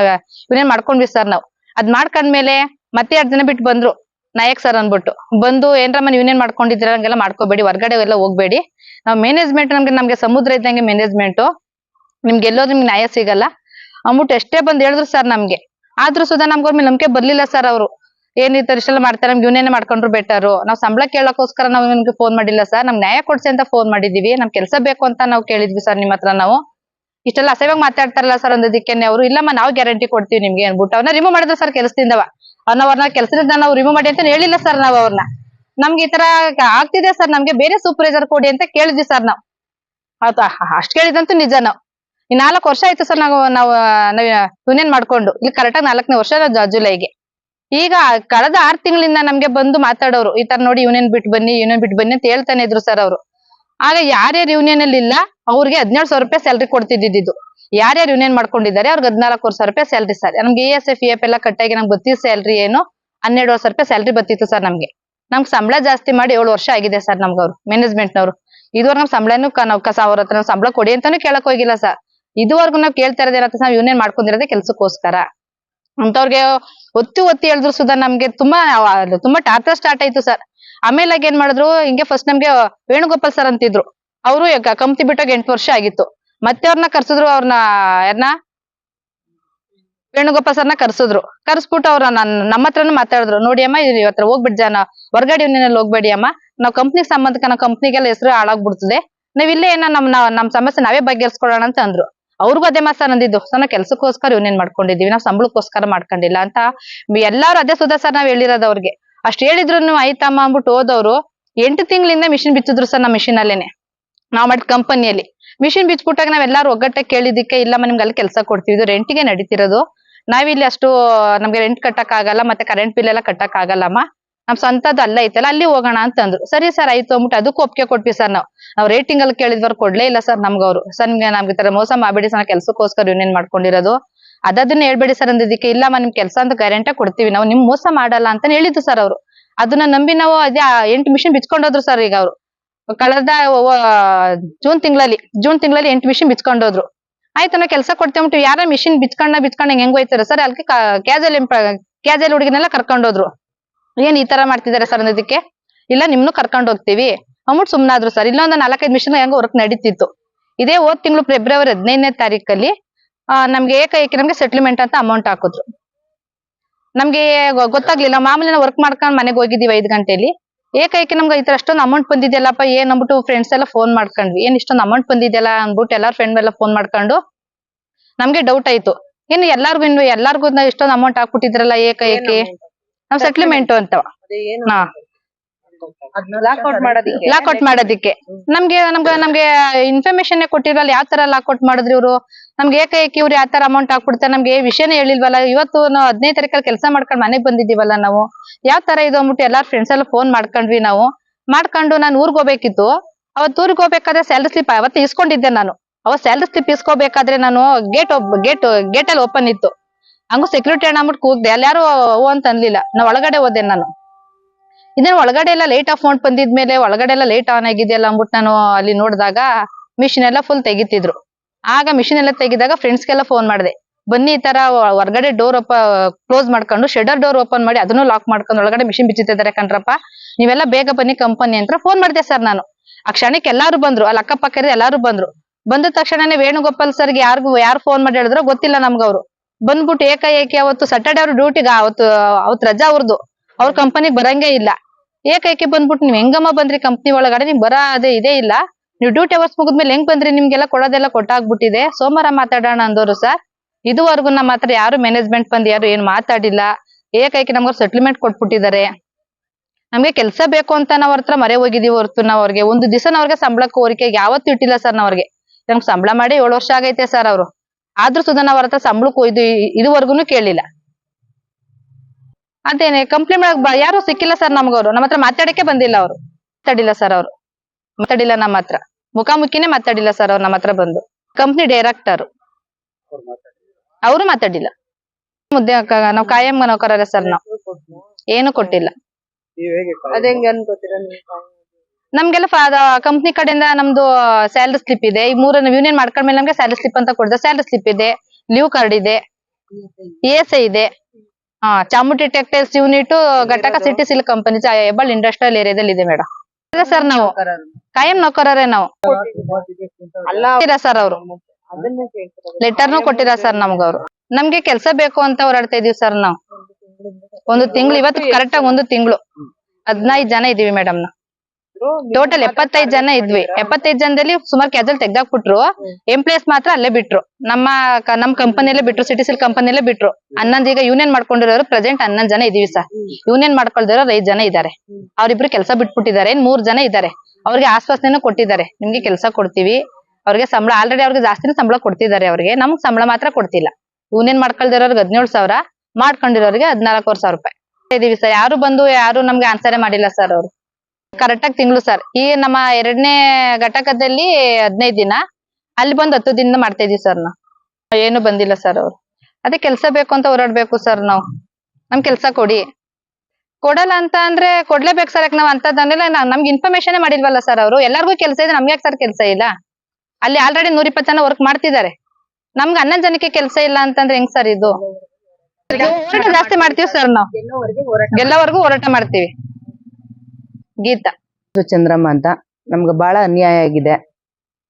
ಯೂನಿಯನ್ ಮಾಡ್ಕೊಂಡ್ವಿ ಸರ್ ನಾವು. ಅದ್ ಮಾಡ್ಕೊಂಡ್ಮೇಲೆ ಮತ್ತೆ ಎರಡ್ ದಿನ ಬಿಟ್ಟು ಬಂದ್ರು, ನಾಯಕ್ ಸರ್ ಅನ್ಬಿಟ್ಟು ಬಂದು ಏನ್ರಮ್ಮ ಯೂನಿಯನ್ ಮಾಡ್ಕೊಂಡಿದ್ರೆ ಹಂಗೆಲ್ಲ ಮಾಡ್ಕೋಬೇಡಿ, ಹೊರ್ಗಡೆ ಎಲ್ಲ ಹೋಗ್ಬೇಡಿ. ನಾವ್ ಮ್ಯಾನೇಜ್ಮೆಂಟ್ ನಮ್ಗೆ ನಮ್ಗೆ ಸಮುದ್ರ ಇದ್ದಂಗೆ ಮ್ಯಾನೇಜ್ಮೆಂಟ್ ನಿಮ್ಗೆ ಎಲ್ಲೋದು ನಿಮ್ಗೆ ನ್ಯಾಯ ಸಿಗಲ್ಲ. ಅಂದ್ಬಿಟ್ಟು ಎಷ್ಟೇ ಬಂದ್ ಹೇಳಿದ್ರು ಸರ್ ನಮ್ಗೆ. ಆದ್ರೂ ಸುಧಾ ನಮ್ಗೆ ನಂಬಿಕೆ ಬರ್ಲಿಲ್ಲ ಸರ್ ಅವರು. ಏನ್ ಈ ತರ ಇಷ್ಟೆಲ್ಲ ಮಾಡ್ತಾರೆ? ನಮ್ಗೆ ಯೂನಿಯನ್ ಮಾಡ್ಕೊಂಡ್ರು ಬೆಟರ್ ನಾವ್ ಸಂಬಳ ಕೇಳಕ್ಕೋಸ್ಕರ ನಾವು ನಿಮ್ಗೆ ಫೋನ್ ಮಾಡಿಲ್ಲ ಸರ್ ನಮ್ ನ್ಯಾಯ ಕೊಡ್ಸಿ ಅಂತ ಫೋನ್ ಮಾಡಿದೀವಿ. ನಮ್ ಕೆಲಸ ಬೇಕು ಅಂತ ನಾವು ಕೇಳಿದ್ವಿ ಸರ್ ನಿಮ್ ಹತ್ರ ನಾವು. ಇಷ್ಟೆಲ್ಲ ಅಸಹ್ಯವಾಗಿ ಮಾತಾಡ್ತಾರಲ್ಲ ಸರ್ ಅಂದಿದ್ದಕ್ಕೇನೆ ಅವರು. ಇಲ್ಲಮ್ಮ, ನಾವು ಗ್ಯಾರಂಟಿ ಕೊಡ್ತೀವಿ ನಿಮ್ಗೆ ಅನ್ಬಿಟ್ಟು ಅವ್ರನ್ನ ರಿಮೂವ್ ಮಾಡಿದ್ರು ಸರ್ ಕೆಲಸದಿಂದವ. ಅವ್ನ ಅವ್ರನ್ನ ಕೆಲಸದಿಂದ ನಾವು ರಿಮೂವ್ ಮಾಡಿ ಅಂತ ಹೇಳಿಲ್ಲ ಸರ್ ನಾವು ಅವ್ರನ್ನ ನಮ್ಗೆ ಈ ತರ ಆಗ್ತಿದೆ ಸರ್ ನಮ್ಗೆ ಬೇರೆ ಸೂಪರ್ವೈಸರ್ ಕೊಡಿ ಅಂತ ಕೇಳಿದ್ವಿ ಸರ್ ನಾವು. ಹೌದಾ? ಅಷ್ಟ್ ಕೇಳಿದಂತೂ ನಿಜ ನಾವು. ನಾಲ್ಕು ವರ್ಷ ಆಯ್ತು ಸರ್ ನಾವು ನಾವು ಯೂನಿಯನ್ ಮಾಡ್ಕೊಂಡು. ಇಲ್ಲಿ ಕರೆಕ್ಟಾಗಿ ನಾಲ್ಕನೇ ವರ್ಷ ಜುಲೈಗೆ ಈಗ ಕಳೆದ ಆರ್ ತಿಂಗಳಿಂದ ನಮ್ಗೆ ಬಂದು ಮಾತಾಡೋರು, ಈ ತರ ನೋಡಿ ಯೂನಿಯನ್ ಬಿಟ್ಟು ಬನ್ನಿ ಯೂನಿಯನ್ ಬಿಟ್ಟು ಬನ್ನಿ ಅಂತ ಹೇಳ್ತಾನೆ ಇದ್ರು ಸರ್ ಅವರು. ಆಗ ಯಾರ್ಯಾರು ಯೂನಿಯನ್ ಅಲ್ಲಿ ಇಲ್ಲ, ಅವ್ರಿಗೆ ಹದಿನೇಳು ಸಾವಿರ ರೂಪಾಯಿ ಸ್ಯಾಲ್ರಿ ಕೊಡ್ತಿದ್ದಿದ್ದು ಯಾರ್ಯಾರು ಯೂನಿಯನ್ ಮಾಡ್ಕೊಂಡಿದ್ದಾರೆ, ಅವ್ರಿಗೆ ಹದಿನಾಲ್ಕು ಸಾವಿರ ರೂಪಾಯಿ ಸ್ಯಾಲ್ರಿ ಸರ್ ನಮ್ಗೆ ಇ ಎಸ್ ಎಫ್ ಎಫ್ ಎಲ್ಲ ಕಟ್ಟಾಗಿ ನಮ್ಗೆ ಗೊತ್ತಿದ್ದ ಸ್ಯಾಲ್ರಿ ಏನು? ಹನ್ನೆರಡು ಸಾವಿರ ರೂಪಾಯಿ ಸ್ಯಾಲ್ರಿ ಬತ್ತಿತ್ತು ಸರ್ ನಮ್ಗೆ. ನಮ್ಗೆ ಸಂಬಳ ಜಾಸ್ತಿ ಮಾಡಿ ಏಳು ವರ್ಷ ಆಗಿದೆ ಸರ್ ನಮ್ಗೆ ಅವ್ರು ಮ್ಯಾನೇಜ್ಮೆಂಟ್ನವರು ಇದುವರೆಗೆ ನಮ್ ಸಂಬಳನೂ ನಾವು ಕಸ ಅವ್ರ ಹತ್ರ ಸಂಬಳ ಕೊಡಿ ಅಂತಾನು ಕೇಳಕ್ ಹೋಗಿಲ್ಲ ಸರ್ ಇದುವರೆಗೂ ನಾವು ಕೇಳ್ತಾ ಇರೋದು ಏನಂತ ನಾವು ಯೂನಿಯನ್ ಮಾಡ್ಕೊಂಡಿರೋದೇ ಕೆಲ್ಸಕ್ಕೋಸ್ಕರ. ಅಂತವ್ರಿಗೆ ಒತ್ತಿ ಒತ್ತಿ ಹೇಳಿದ್ರು ಸುಧಾ ನಮ್ಗೆ ತುಂಬಾ ತುಂಬಾ ಟಾರ್ಚರ್ ಸ್ಟಾರ್ಟ್ ಆಯ್ತು ಸರ್ ಆಮೇಲೆ ಏನ್ ಮಾಡಿದ್ರು, ಹಿಂಗೆ ಫಸ್ಟ್ ನಮ್ಗೆ ವೇಣುಗೋಪಾಲ್ ಸರ್ ಅಂತಿದ್ರು. ಅವರು ಕಂಪ್ನಿ ಬಿಟ್ಟಾಗ ಎಂಟು ವರ್ಷ ಆಗಿತ್ತು. ಮತ್ತೆ ಅವ್ರನ್ನ ಕರ್ಸಿದ್ರು ಅವ್ರನ್ನ ಯಾರನ್ನ ವೇಣುಗೋಪಾಲ್ ಸರ್ನ ಕರ್ಸಿದ್ರು. ಕರ್ಸ್ಬಿಟ್ಟು ಅವ್ರ ನನ್, ನಮ್ಮ ಹತ್ರನೂ ಮಾತಾಡಿದ್ರು. ನೋಡಿ ಅಮ್ಮ ಇದ್ರಿ ಇವತ್ತ ಹೋಗ್ಬಿಡ್ ಜನ, ಹೊರ್ಗಡೆ ಇವ್ನಲ್ಲಿ ಹೋಗ್ಬೇಡಿ ಅಮ್ಮ. ನಾವ್ ಕಂಪ್ನಿಗೆ ಸಂಬಂಧಕ ನಾವು ಕಂಪ್ನಿಗೆಲ್ಲ ಹೆಸರು ಹಾಳಾಗ್ಬಿಡ್ತದೆ. ನೀವ್ ಇಲ್ಲೇ ಏನೋ ನಮ್ ನಮ್ ಸಮಸ್ಯೆ ನಾವೇ ಬಗೆಹರಿಸ್ಕೊಳ್ಳೋಣ ಅಂತ ಅಂದ್ರು. ಅವ್ರಿಗೂ ಅದೇ ಮಾಸ ನಂದಿದ್ದು ಸರ್ ನಾವು ಕೆಲ್ಸಕ್ಕೋಸ್ಕರ ಇವನೇನ್ ಮಾಡ್ಕೊಂಡಿದೀವಿ ನಾವು ಸಂಬಳಕ್ಕೋಸ್ಕರ ಮಾಡ್ಕೊಂಡಿಲ್ಲ ಅಂತ ಎಲ್ಲಾರು ಅದೇ ಸುಧಾ ಸರ್ ನಾವ್ ಹೇಳಿರೋದು ಅವ್ರಿಗೆ. ಅಷ್ಟ್ ಹೇಳಿದ್ರು ಆಯ್ತಮ್ಮ ಅಂದ್ಬಿಟ್ಟು ಹೋದವ್ರು, ಎಂಟು ತಿಂಗಳಿಂದ ಮಿಷಿನ್ ಬಿಚ್ಚಿದ್ರು ಸರ್ ನಮ್ಮ ಮಿಷಿನ್ ಅಲ್ಲೇನೆ ನಾವ್ ಮಾಡಿದ ಕಂಪನಿಯಲ್ಲಿ. ಮಿಷಿನ್ ಬಿಚ್ಬಿಟ್ಟಾಗ ನಾವೆಲ್ಲಾರು ಒಗ್ಗಟ್ಟೆ ಕೇಳಿದ್ದಕ್ಕೆ ಇಲ್ಲಮ್ಮ ನಿಮ್ಗೆ ಅಲ್ಲಿ ಕೆಲಸ ಕೊಡ್ತೀವಿ, ಇದು ರೆಂಟಿಗೆ ನಡೀತಿರೋದು. ನಾವಿಲ್ಲಿ ಅಷ್ಟು, ನಮ್ಗೆ ರೆಂಟ್ ಕಟ್ಟಕ್ ಆಗಲ್ಲ ಮತ್ತೆ ಕರೆಂಟ್ ಬಿಲ್ ಎಲ್ಲ ಕಟ್ಟಕ್ ಆಗಲ್ಲಮ್ಮ ನಮ್ ಸ್ವಂತದ್ ಅಲ್ಲ ಐತಲ್ಲ, ಅಲ್ಲಿ ಹೋಗೋಣ ಅಂತಂದ್ರು. ಸರಿ ಸರ್, ಆಯ್ತು ಅಂದ್ಬಿಟ್ಟು ಅದಕ್ಕೂ ಒಪ್ಪಿಗೆ ಕೊಟ್ವಿ ಸರ್ ನಾವು. ನಾವು ರೇಟಿಂಗ್ ಅಲ್ಲಿ ಕೇಳಿದ್ವರ್ ಕೊಡ್ಲೇ ಇಲ್ಲ ಸರ್ ನಮ್ಗೆ ಅವರು ಸರ್ ನಿಮ್ಗೆ ನಮ್ಗೆ ತರ ಮೋಸ ಮಾಡಬೇಡಿ ಸರ್ ಕೆಲ್ಸಕ್ಕೋಸ್ಕರ ಯೂನಿಯನ್ ಮಾಡ್ಕೊಂಡಿರೋದು. ಅದನ್ನ ಹೇಳ್ಬೇಡಿ ಸರ್ ಅಂದಿದ್ದಕ್ಕೆ ಇಲ್ಲಮ್ಮ, ನಿಮ್ ಕೆಲಸ ಅಂತ ಗ್ಯಾರಂಟಿ ಕೊಡ್ತೀವಿ. ನಾವು ನಿಮ್ ಮೋಸ ಮಾಡಲ್ಲ ಅಂತ ಹೇಳಿದ್ದು ಸರ್ ಅವರು. ಅದನ್ನ ನಂಬಿ ನಾವು ಅದೇ ಎಂಟು ಮಿಷಿನ್ ಬಿಚ್ಕೊಂಡೋದ್ರು ಸರ್ ಈಗ ಅವರು. ಕಳೆದ ಜೂನ್ ತಿಂಗಳಲ್ಲಿ ಜೂನ್ ತಿಂಗಳಲ್ಲಿ ಎಂಟು ಮಿಷಿನ್ ಬಿಚ್ಕೊಂಡೋದ್ರು. ಆಯ್ತು, ನಾವು ಕೆಲಸ ಕೊಡ್ತೇವೆ ಯಾರ ಮಿಷಿನ್ ಬಿಚ್ಕೊಂಡ ಬಿಚ್ಕೊಂಡ ಹೆಂಗ್ ಹೋಯ್ತಾರೆ ಸರ್? ಅಲ್ಲಿ ಕ್ಯಾಜಲ್ ಕ್ಯಾಜಲ್ ಹುಡುಗಿನೆಲ್ಲ ಕರ್ಕೊಂಡೋದ್ರು. ಏನ್ ಈ ತರ ಮಾಡ್ತಿದಾರೆ ಸರ್ ಅನ್ನೋದಕ್ಕೆ? ಇಲ್ಲ, ನಿಮ್ನು ಕರ್ಕೊಂಡು ಹೋಗ್ತೀವಿ. ಅಂದ್ಬಿಟ್ಟು ಸುಮ್ನಾದ್ರು ಸರ್ ಇಲ್ಲೊಂದು ನಾಲ್ಕೈದು ಮಿಷನ್ ಹೆಂಗ ವರ್ಕ್ ನಡೀತಿತ್ತು. ಇದೇ ಹೋದ್ ತಿಂಗಳು ಫೆಬ್ರವರಿ ಹದಿನೈದನೇ ತಾರೀಕಲ್ಲಿ ನಮ್ಗೆ ಏಕೈಕಿ ನಮ್ಗೆ ಸೆಟ್ಲ್ಮೆಂಟ್ ಅಂತ ಅಮೌಂಟ್ ಹಾಕಿದ್ರು. ನಮ್ಗೆ ಗೊತ್ತಾಗ್ಲಿಲ್ಲ. ಮಾಮೂಲಿ ವರ್ಕ್ ಮಾಡ್ಕೊಂಡು ಮನೆಗೆ ಹೋಗಿದ್ದೀವಿ ಐದು ಗಂಟೆಲಿ. ಏಕೈಕಿ ನಮ್ಗೆ ಈ ತರ ಅಷ್ಟೊಂದು ಅಮೌಂಟ್ ಬಂದಿದೆಯಲ್ಲಪ್ಪ, ಏನ್ ಅಂದ್ಬಿಟ್ಟು ಫ್ರೆಂಡ್ಸ್ ಎಲ್ಲ ಫೋನ್ ಮಾಡ್ಕೊಂಡ್ವಿ. ಏನ್ ಇಷ್ಟೊಂದು ಅಮೌಂಟ್ ಬಂದಿದೆಯಲ್ಲ ಅಂದ್ಬಿಟ್ಟು ಎಲ್ಲಾರು ಫ್ರೆಂಡ್ ಎಲ್ಲ ಫೋನ್ ಮಾಡ್ಕೊಂಡು ನಮ್ಗೆ ಡೌಟ್ ಆಯ್ತು. ಏನು ಎಲ್ಲಾರ್ಗು ಇನ್ನು ಎಲ್ಲಾರ್ಗು ಇಷ್ಟೊಂದು ಅಮೌಂಟ್ ಹಾಕ್ಬಿಟ್ಟಿದ್ರಲ್ಲ ಏಕೈಕಿ ನಮ್ ಸೆಟ್ಲ್ಮೆಂಟ್ ಅಂತ ಹಾ. ಲಾಕ್ಔಟ್ ಮಾಡೋದಿಕ್ಕೆ. ಲಾಕ್ಔಟ್ ಮಾಡೋದಿಕ್ಕೆ. ನಮ್ಗೆ ನಮ್ಗೆ ನಮ್ಗೆ ಇನ್ಫಾರ್ಮೇಶನ್ ಕೊಟ್ಟಿರಲ್ಲ ಯಾವ ತರ ಲಾಕ್ಔಟ್ ಮಾಡಿದ್ರಿ ಇವ್ರು? ನಮ್ಗೆ ಏಕೈಕಿ ಇವ್ರು ಯಾವ ತರ ಅಮೌಂಟ್ ಹಾಕ್ಬಿಡ್ತಾರೆ? ನಮ್ಗೆ ವಿಷಯನೇ ಹೇಳಿಲ್ವಲ್ಲ. ಇವತ್ತು ನಾವು ಹದಿನೈದು ತಾರೀಕಲ್ಲಿ ಕೆಲಸ ಮಾಡ್ಕೊಂಡು ಮನೆಗ್ ಬಂದಿದ್ದೀವಲ್ಲ ನಾವು. ಯಾವ ತರ ಇದು ಅಂದ್ಬಿಟ್ಟು ಎಲ್ಲಾರ್ ಫ್ರೆಂಡ್ಸ್ ಎಲ್ಲ ಫೋನ್ ಮಾಡ್ಕೊಂಡ್ವಿ ನಾವು. ಮಾಡ್ಕೊಂಡು ನಾನು ಊರ್ಗ್ ಹೋಗ್ಬೇಕಿತ್ತು. ಅವತ್ ಊರ್ಗ್ ಹೋಗ್ಬೇಕಾದ್ರೆ ಸ್ಯಾಲ್ರಿ ಸ್ಲಿಪ್ ಅವತ್ತು ಇಸ್ಕೊಂಡಿದ್ದೆ ನಾನು. ಅವತ್ ಸ್ಯಾಲ್ರಿ ಸ್ಲಿಪ್ ಇಸ್ಕೋಬೇಕಾದ್ರೆ ನಾನು ಗೇಟ್ ಗೇಟ್ ಗೇಟ್ ಅಲ್ಲಿ ಓಪನ್ ಇತ್ತು. ಹಂಗು ಸೆಕ್ಯೂರಿಟಿ ಅಣ್ಣ ಅಂದ್ಬಿಟ್ಟು ಕೂಗ್ದೆ ಅಲ್ಲಾರು ಓ ಅಂತ ಅನ್ಲಿಲ್ಲ. ನಾ ಒಳಗಡೆ ಹೋದೆ ನಾನು. ಇನ್ನೇನು ಒಳಗಡೆ ಎಲ್ಲ ಲೈಟ್ ಆಫ್ ಮಾಡ್ ಬಂದಿದ್ಮೇಲೆ ಒಳಗಡೆ ಎಲ್ಲ ಲೈಟ್ ಆನ್ ಆಗಿದೆಯಲ್ಲ ಅಂದ್ಬಿಟ್ಟು ನಾನು ಅಲ್ಲಿ ನೋಡಿದಾಗ ಮಿಷಿನ್ ಎಲ್ಲ ಫುಲ್ ತೆಗಿತಿದ್ರು. ಆಗ ಮಿಷಿನ್ ಎಲ್ಲ ತೆಗಿದಾಗ ಫ್ರೆಂಡ್ಸ್ಗೆಲ್ಲ ಫೋನ್ ಮಾಡಿದೆ. ಬನ್ನಿ ಈ ತರ ಹೊರಗಡೆ ಡೋರ್ ಓಪ ಕ್ಲೋಸ್ ಮಾಡ್ಕೊಂಡು ಶೆಡರ್ ಡೋರ್ ಓಪನ್ ಮಾಡಿ, ಅದನ್ನು ಲಾಕ್ ಮಾಡ್ಕೊಂಡು ಒಳಗಡೆ ಮಿಷಿನ್ ಬಿಚ್ಚಿದ್ದಾರೆ ಕಣ್ರಪ್ಪ. ನೀವೆಲ್ಲ ಬೇಗ ಬನ್ನಿ ಕಂಪನಿ ಅಂತ ಫೋನ್ ಮಾಡಿದೆ ಸರ್ ನಾನು. ಆ ಕ್ಷಣಕ್ಕೆ ಎಲ್ಲಾರು ಬಂದ್ರು, ಅಲ್ಲಿ ಅಕ್ಕಪಕ್ಕ ಎಲ್ಲಾರು ಬಂದ್ರು. ಬಂದ ತಕ್ಷಣನೇ ವೇಣುಗೋಪಾಲ್ ಸರ್ಗೆ ಯಾರಿಗೂ, ಯಾರು ಫೋನ್ ಮಾಡಿ ಹೇಳಿದ್ರು ಗೊತ್ತಿಲ್ಲ ನಮ್ಗವ್ರು. ಬಂದ್ಬಿಟ್ಟು ಏಕಾಏಕಿ ಅವತ್ತು ಸಟರ್ಡೆ ಅವ್ರ ಡ್ಯೂಟಿಗೆ ಅವತ್ತು ಅವತ್ ರಜಾ ಅವ್ರದ್ದು ಅವ್ರ ಕಂಪನಿಗೆ ಬರಂಗೇ ಇಲ್ಲ. ಏಕಾಏಕಿ ಬಂದ್ಬಿಟ್ಟು ನೀವ್ ಹೆಂಗಮ್ಮ ಬಂದ್ರಿ ಕಂಪ್ನಿ ಒಳಗಡೆ? ನೀವ್ ಬರ ಅದೇ ಇದೇ ಇಲ್ಲ. ನೀವು ಡ್ಯೂಟಿ ಅವರ್ಸ್ ಮುಗಿದ್ಮೇಲೆ ಹೆಂಗ್ ಬಂದ್ರಿ? ನಿಮ್ಗೆಲ್ಲ ಕೊಡೋದೆಲ್ಲ ಕೊಟ್ಟಾಗ್ಬಿಟ್ಟಿದೆ. ಸೋಮವಾರ ಮಾತಾಡೋಣ ಅಂದೋರು ಸರ್. ಇದುವರೆಗೂ ನಮ್ಮ ಹತ್ರ ಯಾರು ಮ್ಯಾನೇಜ್ಮೆಂಟ್ ಬಂದು ಯಾರು ಏನ್ ಮಾತಾಡಿಲ್ಲ. ಏಕೈಕೆ ನಮ್ಗೆ ಸೆಟ್ಲ್ಮೆಂಟ್ ಕೊಟ್ಬಿಟ್ಟಿದ್ದಾರೆ. ನಮ್ಗೆ ಕೆಲಸ ಬೇಕು ಅಂತ ನಾವ್ ಹತ್ರ ಮರೆ ಹೋಗಿದೀವಿ ಹೊರತು ನಾವ್ ಅವ್ರಿಗೆ. ಒಂದು ದಿವಸ ಅವ್ರಿಗೆ ಸಂಬಳ ಕೋರಿಕೆಗೆ ಯಾವತ್ತೂ ಇಟ್ಟಿಲ್ಲ ಸರ್ ಅವ್ರಿಗೆ. ನಮ್ಗೆ ಸಂಬಳ ಮಾಡಿ ಏಳು ವರ್ಷ ಆಗೈತೆ ಸರ್ ಅವರು. ಆದ್ರೂ ಸುಧಾ ನಾವ್ ಅವ್ರ ಹತ್ರ ಸಂಬಳಕ್ಕೂ ಇದು ಇದುವರೆಗೂ ಕೇಳಿಲ್ಲ. ಅದೇನೆ ಕಂಪ್ಲೇಂಟ್ ಮಾಡಕ್ ಯಾರು ಸಿಕ್ಕಿಲ್ಲ ಸರ್ ನಮ್ಗವ್ರು. ನಮ್ಮ ಹತ್ರ ಮಾತಾಡಕ್ಕೆ ಬಂದಿಲ್ಲ ಅವರು. ಮಾತಾಡಿಲ್ಲ ಸರ್ ಅವರು. ಮಾತಾಡಿಲ್ಲ ನಮ್ಮ ಹತ್ರ. ಮುಖಾಮುಖಿನೇ ಮಾತಾಡಿಲ್ಲ ಸರ್ ಅವ್ರು ನಮ್ಮ ಹತ್ರ ಬಂದು. ಕಂಪ್ನಿ ಡೈರೆಕ್ಟರ್ ಅವರು ಮಾತಾಡಿಲ್ಲ. ಮುದ್ದೆ ನಾವು ನಾವ್ ಕಾಯಂ ನೌಕರ ಸರ್ ನಾವು. ಏನು ಕೊಟ್ಟಿಲ್ಲ. ನಮ್ಗೆಲ್ಲ ಕಂಪ್ನಿ ಕಡೆಯಿಂದ ನಮ್ದು ಸ್ಯಾಲರಿ ಸ್ಲಿಪ್ ಇದೆ. ಈ ಮೂರನ್ನು ಯೂನಿಯನ್ ಮಾಡ್ಕೊಂಡ್ಮೇಲೆ ನಮ್ಗೆ ಸ್ಯಾಲರಿ ಸ್ಲಿಪ್ ಅಂತ ಕೊಡ್ತಾರೆ. ಸ್ಯಾಲರಿ ಸ್ಲಿಪ್ ಇದೆ ಲೀವ್ ಕಾರ್ಡ್ ಇದೆ ಎಸ್ ಐ ಇದೆ. ಹಾ ಚಾಮುಂಡಿ ಟೆಕ್ಟೈಲ್ಸ್ ಯೂನಿಟ್ ಘಟಕ city silk company Hebbal industrial ಏರಿಯಾದಲ್ಲಿ ಇದೆ ಮೇಡಮ್ ಸರ್ ನಾವು. ಕಾಯಂ ನೌಕರರೇ ನಾವು. ಸರ್ ಅವರು? ಲೆಟರ್ನು ಕೊಟ್ಟಿರ ಸರ್ ನಮ್ಗವ್ರು ನಮ್ಗೆ ಕೆಲ್ಸ ಬೇಕು ಅಂತ ಹೋರಾಡ್ತಾ ಇದೀವಿ ಸರ್ ನಾವು. ಒಂದು ತಿಂಗಳು ಇವತ್ತು ಕರೆಕ್ಟ್ ಆಗಿ ಒಂದು ತಿಂಗಳು. ಹದಿನೈದು ಜನ ಇದೀವಿ ಮೇಡಮ್ ನಾವು. ಟೋಟಲ್ ಎಪ್ಪತ್ತೈದು ಜನ ಇದ್ವಿ. ಎಪ್ಪತ್ತೈದು ಜನದಲ್ಲಿ ಸುಮಾರು ಕ್ಯಾಜಲ್ ತೆಗ್ದಾಕ್ಬಿಟ್ರು. ಎಂಪ್ಲಾಯ್ಸ್ ಮಾತ್ರ ಅಲ್ಲೇ ಬಿಟ್ರು. ನಮ್ಮ ನಮ್ ಕಂಪನಿಯಲ್ಲೇ ಬಿಟ್ರು ಸಿಟಿಸಿಲ್ ಕಂಪನಿಯಲ್ಲೇ ಬಿಟ್ರು. ಹನ್ನೊಂದು ಈಗ ಯೂನಿಯನ್ ಮಾಡ್ಕೊಂಡಿರೋರು ಪ್ರೆಸೆಂಟ್ ಹನ್ನೊಂದು ಜನ ಇದೀವಿ ಸರ್. ಯೂನಿಯನ್ ಮಾಡ್ಕೊಳ್ದಿರೋರು ಐದ್ ಜನ ಇದ್ದಾರೆ ಅವ್ರಿಬ್ರು ಕೆಲಸ ಬಿಟ್ಬಿಟ್ಟಿದ್ದಾರೆ. ಇನ್ ಮೂರ್ ಜನ ಇದ್ದಾರೆ ಅವ್ರಿಗೆ ಆಶ್ವಾಸನೆನೂ ಕೊಟ್ಟಿದ್ದಾರೆ. ನಿಮ್ಗೆ ಕೆಲಸ ಕೊಡ್ತೀವಿ. ಅವ್ರಿಗೆ ಸಂಬಳ ಆಲ್ರೆಡಿ ಅವ್ರಿಗೆ ಜಾಸ್ತಿನೇ ಸಂಬಳ ಕೊಡ್ತಿದ್ದಾರೆ ಅವ್ರಿಗೆ. ನಮ್ಗ್ ಸಂಬಳ ಮಾತ್ರ ಕೊಡ್ತಿಲ್ಲ. ಯೂನಿಯನ್ ಮಾಡ್ಕೊಳ್ದಿರೋರ್ಗೆ ಹದಿನೇಳು ಸಾವಿರ ಮಾಡ್ಕೊಂಡಿರೋರಿಗೆ ಹದಿನಾಲ್ಕೂವರೆ ಸಾವಿರ ರೂಪಾಯಿ. ಇದೀವಿ ಸರ್. ಯಾರು ಬಂದು ಯಾರು ನಮ್ಗೆ ಆನ್ಸರೇ ಮಾಡಿಲ್ಲ ಸರ್ ಅವ್ರು. ಕರೆಕ್ಟ್ ಆಗಿ ತಿಂಗಳು ಸರ್ ಈ ನಮ್ಮ ಎರಡನೇ ಘಟಕದಲ್ಲಿ ಹದಿನೈದು ದಿನ. ಅಲ್ಲಿ ಬಂದು ಹತ್ತು ದಿನದ ಮಾಡ್ತಾ ಇದೀವಿ ಸರ್ ನಾವು. ಏನು ಬಂದಿಲ್ಲ ಸರ್ ಅವ್ರು. ಅದೇ ಕೆಲಸ ಬೇಕು ಅಂತ ಹೋರಾಡ್ಬೇಕು ಸರ್ ನಾವು. ನಮ್ ಕೆಲಸ ಕೊಡಿ. ಕೊಡಲ್ಲ ಅಂತ ಅಂದ್ರೆ ಕೊಡ್ಲೇಬೇಕು ಸರ್ ನಾವು ನಾವ್ ಅಂತದಂದ್ರೆ ನಮ್ಗೆ ಇನ್ಫಾರ್ಮೇಶನ್ ಮಾಡಿಲ್ವಲ್ಲ ಸರ್ ಅವರು. ಎಲ್ಲರಿಗೂ ಕೆಲಸ ಇದೆ ನಮ್ಗೆ ಯಾಕೆ ಸರ್ ಕೆಲಸ ಇಲ್ಲ? ಅಲ್ಲಿ ಆಲ್ರೆಡಿ ನೂರ ಇಪ್ಪತ್ತು ಜನ ವರ್ಕ್ ಮಾಡ್ತಿದ್ದಾರೆ. ನಮ್ಗೆ ಹನ್ನೊಂದು ಜನಕ್ಕೆ ಕೆಲಸ ಇಲ್ಲ ಅಂತಂದ್ರೆ ಹೆಂಗ್ ಸರ್ ಇದು? ಹೋರಾಟ ಜಾಸ್ತಿ ಮಾಡ್ತೀವಿ ಸರ್ ನಾವು. ಎಲ್ಲವರೆಗೂ ಹೋರಾಟ ಮಾಡ್ತೀವಿ. ಗೀತಾ. ಚಂದ್ರಮ್ಮ ಅಂತ ನಮ್ಗೆ ಬಹಳ ಅನ್ಯಾಯ ಆಗಿದೆ.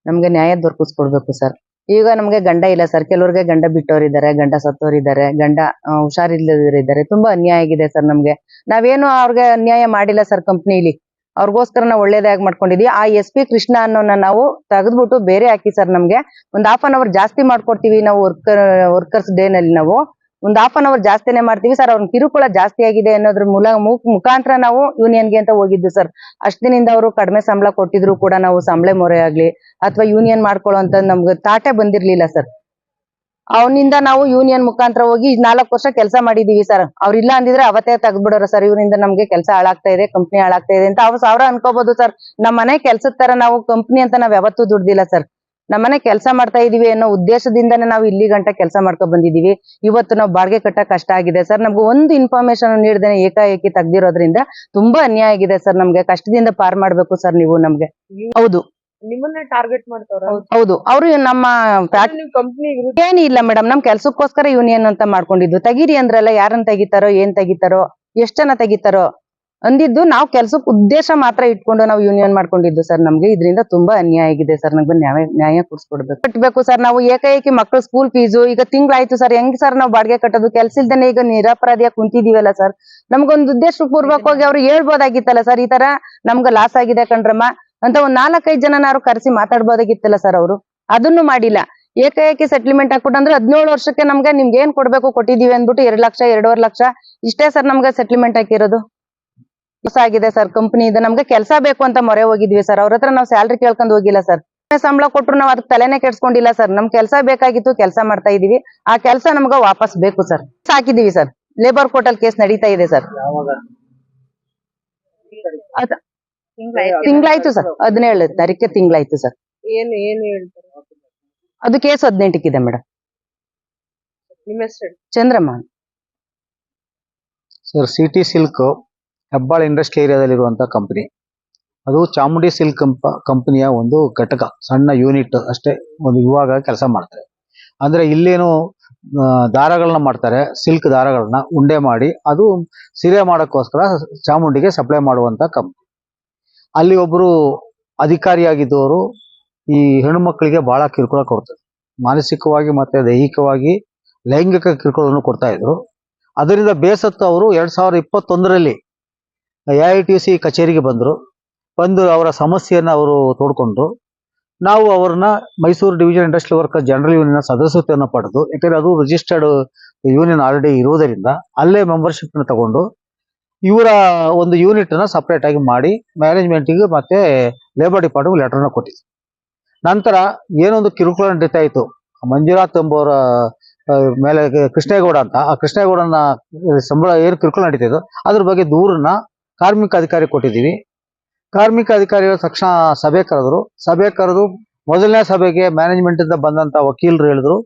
ನಮ್ಗೆ ನ್ಯಾಯ ದೊರಕಿಸ್ಕೊಡ್ಬೇಕು ಸರ್. ಈಗ ನಮ್ಗೆ ಗಂಡ ಇಲ್ಲ ಸರ್. ಕೆಲವ್ರಿಗೆ ಗಂಡ ಬಿಟ್ಟವರಿದ್ದಾರೆ, ಗಂಡ ಸತ್ತೋರಿದ್ದಾರೆ ಗಂಡ ಹುಷಾರಿಲ್ಲದಿದ್ದಾರೆ ತುಂಬಾ ಅನ್ಯಾಯ ಆಗಿದೆ ಸರ್ ನಮ್ಗೆ. ನಾವೇನು ಅವ್ರಿಗೆ ಅನ್ಯಾಯ ಮಾಡಿಲ್ಲ ಸರ್ ಕಂಪ್ನಿಲಿ. ಅವ್ರಿಗೋಸ್ಕರ ನಾವು ಒಳ್ಳೇದಾಗಿ ಮಾಡ್ಕೊಂಡಿದ್ವಿ. ಆ ಎಸ್ ಪಿ ಕೃಷ್ಣ ಅನ್ನೋನ ನಾವು ತೆಗೆದ್ಬಿಟ್ಟು ಬೇರೆ ಹಾಕಿ ಸರ್ ನಮ್ಗೆ. ಒಂದ್ ಹಾಫ್ ಅನ್ ಅವರ್ ಜಾಸ್ತಿ ಮಾಡ್ಕೊಡ್ತೀವಿ ನಾವು ವರ್ಕರ್, ವರ್ಕರ್ಸ್ ಡೇ ನಲ್ಲಿ ನಾವು. ಒಂದ್ ಹಾಫ್ ಅನ್ ಅವರ್ ಜಾಸ್ತಿನೇ ಮಾಡ್ತೀವಿ ಸರ್ ಅವ್ರ ಕಿರುಕುಳ ಜಾಸ್ತಿ ಆಗಿದೆ ಅನ್ನೋದ್ರ ಮೂಲ ಮುಖಾಂತರ ನಾವು ಯೂನಿಯನ್ಗೆ ಅಂತ ಹೋಗಿದ್ದು ಸರ್ ಅಷ್ಟಿನಿಂದ ಅವರು ಕಡಿಮೆ ಸಂಬಳ ಕೊಟ್ಟಿದ್ರು ಕೂಡ ನಾವು ಸಂಬಳ ಮೊರೆ ಆಗ್ಲಿ ಅಥವಾ ಯೂನಿಯನ್ ಮಾಡ್ಕೊಳ್ಳೋ ಅಂತ ನಮ್ಗೆ ತಾಟೆ ಬಂದಿರ್ಲಿಲ್ಲ ಸರ್ ಅವನಿಂದ ನಾವು ಯೂನಿಯನ್ ಮುಖಾಂತರ ಹೋಗಿ ನಾಲ್ಕು ವರ್ಷ ಕೆಲಸ ಮಾಡಿದೀವಿ ಸರ್ ಅವ್ರಿಲ್ಲ ಅಂದಿದ್ರೆ ಅವತ್ತೇ ತೆಗ್ದ್ಬಿಡೋರ ಸರ್ ಇವರಿಂದ ನಮ್ಗೆ ಕೆಲಸ ಹಾಳಾಗ್ತಾ ಇದೆ ಕಂಪ್ನಿ ಹಾಳಾಗ್ತಾ ಇದೆ ಅಂತ ಅವ್ರು ಸಾವಿರ ಅನ್ಕೋಬಹುದು ಸರ್ ನಮ್ಮ ಮನೆ ಕೆಲ್ಸದ ತರ ನಾವು ಕಂಪ್ನಿ ಅಂತ ನಾವ್ ಯಾವತ್ತೂ ದುಡ್ದಿಲ್ಲ ಸರ್ ನಮ್ಮನೆ ಕೆಲಸ ಮಾಡ್ತಾ ಇದೀವಿ ಅನ್ನೋ ಉದ್ದೇಶದಿಂದಾನೇ ನಾವು ಇಲ್ಲಿ ಗಂಟ ಕೆಲಸ ಮಾಡ್ಕೊಂಡ್ ಬಂದಿದೀವಿ. ಇವತ್ತು ನಾವು ಬಾಡಿಗೆ ಕಟ್ಟಕ್ ಕಷ್ಟ ಆಗಿದೆ ಸರ್. ನಮ್ಗೆ ಒಂದು ಇನ್ಫಾರ್ಮೇಶನ್ ನೀಡ್ದೇನೆ ಏಕಾಏಕಿ ತೆಗ್ದಿರೋದ್ರಿಂದ ತುಂಬಾ ಅನ್ಯಾಯ ಆಗಿದೆ ಸರ್. ನಮ್ಗೆ ಕಷ್ಟದಿಂದ ಪಾರ್ ಮಾಡ್ಬೇಕು ಸರ್ ನೀವು ನಮ್ಗೆ. ಹೌದು. ನಿಮ್ಮನ್ನ ಟಾರ್ಗೆಟ್ ಮಾಡ್ತಾರ ಹೌದು ಅವರು ನಮ್ಮ ಕಂಪ್ನಿ ಏನಿಲ್ಲ ಮೇಡಮ್ ನಮ್ ಕೆಲ್ಸಕ್ಕೋಸ್ಕರ ಯೂನಿಯನ್ ಅಂತ ಮಾಡ್ಕೊಂಡಿದ್ದು. ತೆಗೀರಿ ಅಂದ್ರಲ್ಲ ಯಾರನ್ನ ತೆಗಿತಾರೋ ಏನ್ ತೆಗಿತಾರೋ ಎಷ್ಟ್ ಜನ ತೆಗಿತಾರೋ? ಅಂದಿದ್ದು ನಾವು ಕೆಲ್ಸಕ್ಕೆ ಉದ್ದೇಶ ಮಾತ್ರ ಇಟ್ಕೊಂಡು ನಾವು ಯೂನಿಯನ್ ಮಾಡ್ಕೊಂಡಿದ್ದು ಸರ್ ನಮ್ಗೆ ಇದರಿಂದ ತುಂಬಾ ಅನ್ಯಾಯ ಆಗಿದೆ ಸರ್ ನಮ್ಗೆ ನ್ಯಾಯ ನ್ಯಾಯ ಕೊಡ್ಸ್ಕೊಡ್ಬೇಕು ಕಟ್ಬೇಕು ಸರ್ ನಾವು ಏಕಾಏಕಿ ಮಕ್ಳು ಸ್ಕೂಲ್ ಫೀಸು ಈಗ ತಿಂಗ್ಳಾಯ್ತು ಸರ್ ಹೆಂಗ್ ಸರ್ ನಾವು ಬಾಡಿಗೆ ಕಟ್ಟೋದು? ಕೆಲ್ಸ ಇಲ್ದೇನೆ ಈಗ ನಿರಪರಾಧಿಯಾಗಿ ಕುಂತಿದೀವಲ್ಲ ಸರ್ ನಮ್ಗೊಂದು ಉದ್ದೇಶ ಪೂರ್ವಕವಾಗಿ ಅವ್ರು ಹೇಳ್ಬೋದಾಗಿತ್ತಲ್ಲ ಸರ್ ಈ ತರ ನಮ್ಗೆ ಲಾಸ್ ಆಗಿದೆ ಕಣ್ರಮ್ಮ ಅಂತ ಒಂದ್ ನಾಲ್ಕೈದು ಜನನಾರು ಕರೆಸಿ ಮಾತಾಡ್ಬೋದಾಗಿತ್ತಲ್ಲ ಸರ್ ಅವರು. ಅದನ್ನು ಮಾಡಿಲ್ಲ. ಏಕಾಏಕಿ ಸೆಟ್ಲ್ಮೆಂಟ್ ಹಾಕ್ಬಿಟ್ಟು ಅಂದ್ರೆ ಹದಿನೇಳು ವರ್ಷಕ್ಕೆ ನಮ್ಗೆ ನಿಮ್ಗೆ ಏನ್ ಕೊಡ್ಬೇಕು ಕೊಟ್ಟಿದೀವಿ ಅಂದ್ಬಿಟ್ಟು ಎರಡು ಲಕ್ಷ, ಎರಡೂವರೆ ಲಕ್ಷ ಇಷ್ಟೇ ಸರ್ ನಮ್ಗೆ ಸೆಟ್ಲ್ಮೆಂಟ್ ಹಾಕಿರೋದು. ಮೋಸ ಆಗಿದೆ ಸರ್ ಕಂಪನಿ ಇದೆ ನಮ್ಗೆ ಕೆಲಸ ಬೇಕು ಅಂತ ಮೊರೆ ಹೋಗಿದ್ವಿ ಸರ್. ಅವ್ರ ಹತ್ರ ನಾವು ಸ್ಯಾಲ್ರಿ ಕೇಳ್ಕೊಂಡು ಹೋಗಿಲ್ಲ ಸರ್. ಸಂಬಳ ಕೊಟ್ರು ನಾವು ಅದಕ್ಕೆ ತಲೆನೇ ಕೆಡ್ಸ್ಕೊಂಡಿಲ್ಲ ಸರ್. ನಮ್ ಕೆಲಸ ಬೇಕಾಗಿತ್ತು ಕೆಲಸ ಮಾಡ್ತಾ ಇದೀವಿ. ಆ ಕೆಲಸ ನಮ್ಗೆ ವಾಪಸ್ ಬೇಕು ಸರ್. ಹಾಕಿದೀವಿ ಸರ್. ಲೇಬರ್ ಕೋರ್ಟಲ್ ಕೇಸ್ ನಡೀತಾ ಇದೆ ಸರ್. ತಿಂಗ್ಳಾಯ್ತು. ಸರ್. ಹದಿನೇಳು ತಾರೀಕು ತಿಂಗ್ಳಾಯ್ತು ಸರ್. ಏನ್ ಏನ್ ಹೇಳ್ತಾರೆ? ಅದು ಕೇಸ್ ಹದಿನೆಂಟಕ್ಕಿದೆ ಮೇಡಮ್ ನಿಮ್ಮ ಹೆಸರು Chandramma sir city silk Hebbal industry ಏರಿಯಾದಲ್ಲಿರುವಂಥ company ಅದು ಚಾಮುಂಡಿ ಸಿಲ್ಕ್ ಕಂಪ ಕಂಪನಿಯ ಒಂದು ಘಟಕ, ಸಣ್ಣ ಯೂನಿಟ್ ಅಷ್ಟೇ ಒಂದು ವಿಭಾಗ ಕೆಲಸ ಮಾಡ್ತಾರೆ. ಅಂದ್ರೆ ಇಲ್ಲೇನು ದಾರಗಳನ್ನ ಮಾಡ್ತಾರೆ ಸಿಲ್ಕ್ ದಾರಗಳನ್ನ ಉಂಡೆ ಮಾಡಿ, ಅದು ಸೀರೆ ಮಾಡೋಕ್ಕೋಸ್ಕರ ಚಾಮುಂಡಿಗೆ ಸಪ್ಲೈ ಮಾಡುವಂತ ಕಂಪನಿ ಅಲ್ಲಿ ಒಬ್ರು ಅಧಿಕಾರಿಯಾಗಿದ್ದವರು ಈ ಹೆಣ್ಣು ಮಕ್ಕಳಿಗೆ ಬಹಳ ಕಿರುಕುಳ ಕೊಡ್ತಾರೆ. ಮಾನಸಿಕವಾಗಿ ಮತ್ತೆ ದೈಹಿಕವಾಗಿ ಲೈಂಗಿಕ ಕಿರುಕುಳವನ್ನು ಕೊಡ್ತಾ ಇದ್ರು. ಅದರಿಂದ ಬೇಸತ್ತು ಅವರು ಎರಡ್ ಸಾವಿರದ ಇಪ್ಪತ್ತೊಂದರಲ್ಲಿ ಎ ಐ ಟಿ ಸಿ ಕಚೇರಿಗೆ ಬಂದರು. ಬಂದು ಅವರ ಸಮಸ್ಯೆಯನ್ನು ಅವರು ತೋಡ್ಕೊಂಡ್ರು. ನಾವು ಅವ್ರನ್ನ Mysuru division industrial worker general union ಸದಸ್ಯತೆಯನ್ನು ಪಡೆದು, ಯಾಕಂದರೆ ಅದು ರಿಜಿಸ್ಟರ್ಡ್ ಯೂನಿಯನ್ ಆಲ್ರೆಡಿ ಇರುವುದರಿಂದ ಅಲ್ಲೇ ಮೆಂಬರ್ಶಿಪ್ ತಗೊಂಡು ಇವರ ಒಂದು ಯೂನಿಟ್ ಸಪ್ರೇಟಾಗಿ ಮಾಡಿ ಮ್ಯಾನೇಜ್ಮೆಂಟಿಗೆ ಮತ್ತೆ ಲೇಬರ್ ಡಿಪಾರ್ಟ್ಮೆಂಟ್ ಲೆಟರ್ನ ಕೊಟ್ಟಿದ್ವಿ ನಂತರ ಏನೊಂದು ಕಿರುಕುಳ ನಡೀತಾ ಇತ್ತು. ಮಂಜುನಾಥ್ ಎಂಬುವರ ಮೇಲೆ ಕೃಷ್ಣೇಗೌಡ ಅಂತ, ಆ ಕೃಷ್ಣೇಗೌಡನ ಸಂಬಳ ಏನು ಕಿರುಕುಳ ನಡೀತಿದ್ದು ಅದ್ರ ಬಗ್ಗೆ ದೂರನ್ನ ಕಾರ್ಮಿಕ ಅಧಿಕಾರಿ ಕೊಟ್ಟಿದ್ದೀವಿ. ಕಾರ್ಮಿಕ ಅಧಿಕಾರಿಗಳು ತಕ್ಷಣ ಸಭೆ ಕರೆದ್ರು. ಸಭೆ ಕರೆದು ಮೊದಲನೇ ಸಭೆಗೆ ಮ್ಯಾನೇಜ್ಮೆಂಟ್ ಇಂದ ಬಂದಂತ ವಕೀಲರು ಹೇಳಿದ್ರು.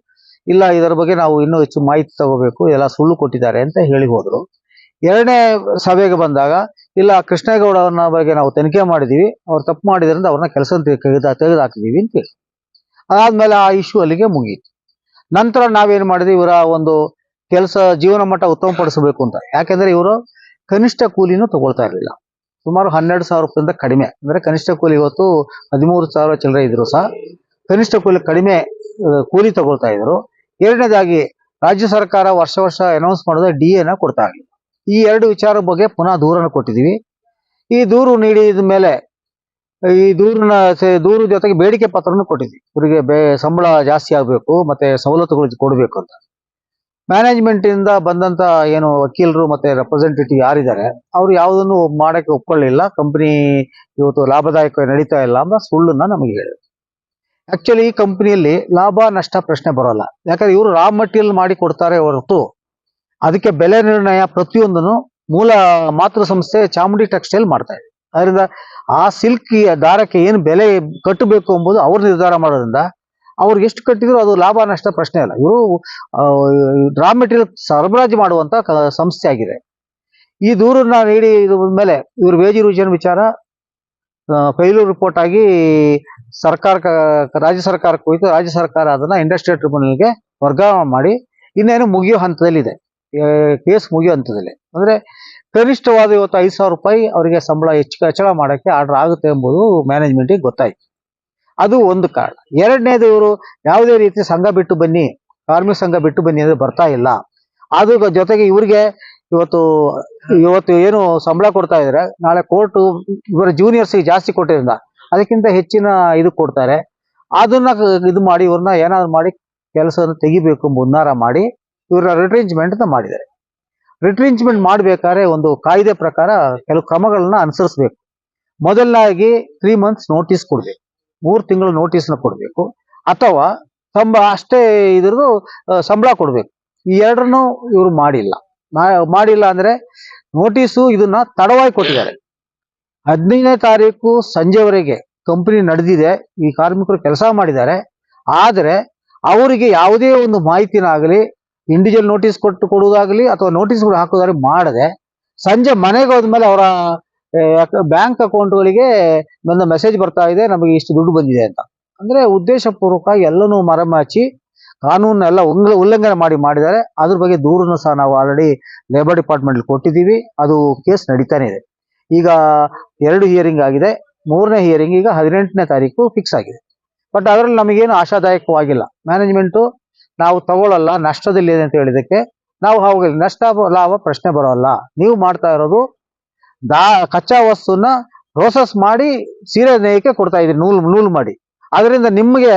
ಇಲ್ಲ, ಇದರ ಬಗ್ಗೆ ನಾವು ಇನ್ನೂ ಹೆಚ್ಚು ಮಾಹಿತಿ ತಗೋಬೇಕು. ಎಲ್ಲ ಸುಳ್ಳು ಕೊಟ್ಟಿದ್ದಾರೆ ಅಂತ ಹೇಳಿ ಹೋದ್ರು. ಎರಡನೇ ಸಭೆಗೆ ಬಂದಾಗ, ಇಲ್ಲ ಕೃಷ್ಣೇಗೌಡನ ಬಗ್ಗೆ ನಾವು ತನಿಖೆ ಮಾಡಿದೀವಿ ಅವ್ರು ತಪ್ಪು ಮಾಡಿದ್ರಿಂದ ಅವ್ರನ್ನ ಕೆಲಸ ತೆಗೆದು ಅಂತ ಹೇಳಿ. ಅದಾದ್ಮೇಲೆ ಆ ಇಶ್ಯೂ ಅಲ್ಲಿಗೆ ಮುಗೀತು ನಂತರ ನಾವೇನ್ ಮಾಡಿದ್ವಿ? ಇವರ ಒಂದು ಕೆಲಸ ಜೀವನ ಮಟ್ಟ ಉತ್ತಮಪಡಿಸಬೇಕು ಅಂತ. ಯಾಕೆಂದ್ರೆ ಇವರು ಕನಿಷ್ಠ ಕೂಲಿನೂ ತಗೊಳ್ತಾ ಇರಲಿಲ್ಲ. ಸುಮಾರು ಹನ್ನೆರಡು ಸಾವಿರ ರೂಪಾಯಿಂದ ಕಡಿಮೆ. ಅಂದ್ರೆ ಕನಿಷ್ಠ ಕೂಲಿ ಇವತ್ತು ಹದಿಮೂರು ಸಾವಿರ ಚಿಲ್ಲರೆ ಇದ್ರು ಸಹ ಕನಿಷ್ಠ ಕೂಲಿ ಕಡಿಮೆ ಕೂಲಿ ತಗೊಳ್ತಾ ಇದ್ರು. ಎರಡನೇದಾಗಿ ರಾಜ್ಯ ಸರ್ಕಾರ ವರ್ಷ ವರ್ಷ ಅನೌನ್ಸ್ ಮಾಡಿದ ಡಿ ಎನ ಕೊಡ್ತಾ ಇರಲಿಲ್ಲ ಈ ಎರಡು ವಿಚಾರ ಬಗ್ಗೆ ಪುನಃ ದೂರನ್ನು ಕೊಟ್ಟಿದ್ದೀವಿ. ಈ ದೂರು ನೀಡಿದ ಮೇಲೆ, ಈ ದೂರನ ದೂರು ಜೊತೆಗೆ ಬೇಡಿಕೆ ಪತ್ರವನ್ನು ಕೊಟ್ಟಿದ್ವಿ ಇವರಿಗೆ ಬೇ, ಸಂಬಳ ಜಾಸ್ತಿ ಆಗಬೇಕು, ಮತ್ತೆ ಸವಲತ್ತುಗಳು ಕೊಡಬೇಕು ಅಂತ. ಮ್ಯಾನೇಜ್ಮೆಂಟ್ ಇಂದ ಬಂದಂತ ಏನು ವಕೀಲರು ಮತ್ತೆ ರೆಪ್ರೆಸೆಂಟೇಟಿವ್ ಯಾರಿದ್ದಾರೆ, ಅವ್ರು ಯಾವುದನ್ನು ಮಾಡಕ್ಕೆ ಒಪ್ಕೊಳ್ಳಿಲ್ಲ ಕಂಪನಿ ಇವತ್ತು ಲಾಭದಾಯಕ ನಡೀತಾ ಇಲ್ಲ ಅಂದ್ರೆ ಸುಳ್ಳನ್ನ ನಮಗೆ ಹೇಳಿದ್ರು. ಆಕ್ಚುಲಿ ಈ ಕಂಪನಿಯಲ್ಲಿ ಲಾಭ, ನಷ್ಟ ಪ್ರಶ್ನೆ ಬರೋಲ್ಲ. ಯಾಕಂದ್ರೆ ಇವರು ರಾ ಮಟೀರಿಯಲ್ ಮಾಡಿ ಕೊಡ್ತಾರೆ ಹೊರತು ಅದಕ್ಕೆ ಬೆಲೆ ನಿರ್ಣಯ ಪ್ರತಿಯೊಂದನ್ನು ಮೂಲ ಮಾತೃ ಸಂಸ್ಥೆ ಚಾಮುಂಡಿ ಟೆಕ್ಸ್ಟೈಲ್ ಮಾಡ್ತಾ ಇದೆ. ಅದರಿಂದ ಆ ಸಿಲ್ಕ್ ದಾರಕ್ಕೆ ಏನು ಬೆಲೆ ಕಟ್ಟಬೇಕು ಎಂಬುದು ಅವ್ರು ನಿರ್ಧಾರ ಮಾಡೋದ್ರಿಂದ ಅವ್ರಿಗೆ ಎಷ್ಟು ಕಟ್ಟಿದ್ರು ಅದು ಲಾಭ, ನಷ್ಟ ಪ್ರಶ್ನೆ ಅಲ್ಲ. ಇವರು ರಾ ಮೆಟೀರಿಯಲ್ ಸರಬರಾಜು ಮಾಡುವಂತ ಸಂಸ್ಥೆ ಆಗಿದೆ. ಈ ದೂರನ್ನ ನೀಡಿ ಮೇಲೆ ಇವರು ವೇಜಿ ರಿವಿಷನ್ ವಿಚಾರ ಫೈಲು ರಿಪೋರ್ಟ್ ಆಗಿ ಸರ್ಕಾರ ರಾಜ್ಯ ಸರ್ಕಾರಕ್ಕೆ ಹೋಯ್ತು ರಾಜ್ಯ ಸರ್ಕಾರ ಅದನ್ನ ಇಂಡಸ್ಟ್ರಿಯಲ್ ಟ್ರಿಬ್ಯುನಲ್ಗೆ ವರ್ಗಾವಣೆ ಮಾಡಿ ಇನ್ನೇನು ಮುಗಿಯೋ ಹಂತದಲ್ಲಿದೆ. ಕೇಸ್ ಮುಗಿಯೋ ಹಂತದಲ್ಲಿ. ಅಂದ್ರೆ ಕನಿಷ್ಠವಾದ ಇವತ್ತು ಐದು ಸಾವಿರ ರೂಪಾಯಿ ಅವರಿಗೆ ಸಂಬಳ ಹೆಚ್ಚು, ಹೆಚ್ಚಳ ಮಾಡಕ್ಕೆ ಆರ್ಡರ್ ಆಗುತ್ತೆ ಎಂಬುದು ಮ್ಯಾನೇಜ್ಮೆಂಟಿಗೆ ಗೊತ್ತಾಯ್ತು. ಅದು ಒಂದು ಕಾರಣ. ಎರಡನೇದು ಇವರು ಯಾವುದೇ ರೀತಿ ಸಂಘ ಬಿಟ್ಟು ಬನ್ನಿ, ಕಾರ್ಮಿಕ ಸಂಘ ಬಿಟ್ಟು ಬನ್ನಿ ಅಂದ್ರೆ ಬರ್ತಾ ಇಲ್ಲ. ಅದು ಜೊತೆಗೆ ಇವ್ರಿಗೆ ಇವತ್ತು ಇವತ್ತು ಏನು ಸಂಬಳ ಕೊಡ್ತಾ ಇದ್ರೆ. ನಾಳೆ ಕೋರ್ಟ್ ಇವರ ಜೂನಿಯರ್ಸ್ಗೆ ಜಾಸ್ತಿ ಕೊಟ್ಟಿರಿಂದ ಅದಕ್ಕಿಂತ ಹೆಚ್ಚಿನ ಇದು ಕೊಡ್ತಾರೆ. ಅದನ್ನ ಇದು ಮಾಡಿ ಇವ್ರನ್ನ ಏನಾದ್ರು ಮಾಡಿ ಕೆಲಸವನ್ನು ತೆಗಿಬೇಕು ಮುನ್ನಾರ ಮಾಡಿ ಇವರ ಅಂತ ಮಾಡಿದ್ದಾರೆ. ರಿಟ್ರೆಂಚ್ಮೆಂಟ್ ಮಾಡ್ಬೇಕಾದ್ರೆ ಒಂದು ಕಾಯ್ದೆ ಪ್ರಕಾರ ಕೆಲವು ಕ್ರಮಗಳನ್ನ ಅನುಸರಿಸಬೇಕು. ಮೊದಲನಾಗಿ ತ್ರೀ ಮಂತ್ಸ್ ನೋಟಿಸ್ ಕೊಡ್ಬೇಕು. ಮೂರು ತಿಂಗಳು ನೋಟಿಸ್ನ ಕೊಡಬೇಕು. ಅಥವಾ ಸಂಬ, ಅಷ್ಟೇ ಇದ್ರದ್ದು ಸಂಬಳ ಕೊಡ್ಬೇಕು. ಈ ಎರಡನ್ನು ಇವರು ಮಾಡಿಲ್ಲ. ಮಾಡಿಲ್ಲ ಅಂದ್ರೆ ನೋಟಿಸು ಇದನ್ನ ತಡವಾಗಿ ಕೊಟ್ಟಿದ್ದಾರೆ. ಹದಿನೈದನೇ ತಾರೀಕು ಸಂಜೆವರೆಗೆ ಕಂಪನಿ ನಡೆದಿದೆ. ಈ ಕಾರ್ಮಿಕರು ಕೆಲಸ ಮಾಡಿದ್ದಾರೆ. ಆದರೆ ಅವರಿಗೆ ಯಾವುದೇ ಒಂದು ಮಾಹಿತಿನ ಆಗಲಿ ಇಂಡಿವಿಜುವಲ್ ನೋಟಿಸ್ ಕೊಟ್ಟು ಕೊಡುವುದಾಗಲಿ ಅಥವಾ ನೋಟಿಸ್ಗಳು ಹಾಕೋದಾಗಲಿ ಮಾಡದೆ, ಸಂಜೆ ಮನೆಗೆ ಹೋದ್ಮೇಲೆ ಅವರ ಬ್ಯಾಂಕ್ ಅಕೌಂಟ್ಗಳಿಗೆ ಒಂದು ಮೆಸೇಜ್ ಬರ್ತಾ ಇದೆ, ನಮಗೆ ಇಷ್ಟು ದುಡ್ಡು ಬಂದಿದೆ ಅಂತ. ಅಂದ್ರೆ ಉದ್ದೇಶಪೂರ್ವಕ ಎಲ್ಲನೂ ಮರೆಮಾಚಿ ಕಾನೂನ ಎಲ್ಲ ಉಲ್ಲಂಘನೆ ಮಾಡಿ ಮಾಡಿದ್ದಾರೆ. ಅದ್ರ ಬಗ್ಗೆ ದೂರನ್ನು ಸಹ ನಾವು ಆಲ್ರೆಡಿ ಲೇಬರ್ ಡಿಪಾರ್ಟ್ಮೆಂಟ್ ಕೊಟ್ಟಿದ್ದೀವಿ. ಅದು ಕೇಸ್ ನಡೀತಾನೆ ಇದೆ. ಈಗ ಎರಡು ಹಿಯರಿಂಗ್ ಆಗಿದೆ. ಮೂರನೇ ಹಿಯರಿಂಗ್ ಈಗ ಹದಿನೆಂಟನೇ ತಾರೀಕು ಫಿಕ್ಸ್ ಆಗಿದೆ. ಬಟ್ ಅದರಲ್ಲಿ ನಮಗೇನು ಆಶಾದಾಯಕವಾಗಿಲ್ಲ. ಮ್ಯಾನೇಜ್ಮೆಂಟು ನಾವು ತಗೊಳ್ಳಲ್ಲ ನಷ್ಟದಲ್ಲಿ ಅಂತ ಹೇಳಿದಕ್ಕೆ ನಾವು ಹೋಗಲಿ ನಷ್ಟ ಲಾಭ ಪ್ರಶ್ನೆ ಬರೋಲ್ಲ. ನೀವು ಮಾಡ್ತಾ ಇರೋದು ದಾ ಕಚ್ಚಾ ವಸ್ತುನ ಪ್ರೋಸೆಸ್ ಮಾಡಿ ಸೀರೆ ನೇಯಕ್ಕೆ ಕೊಡ್ತಾ ಇದ್ರಿ, ನೂಲು ನೂಲು ಮಾಡಿ. ಅದರಿಂದ ನಿಮಗೆ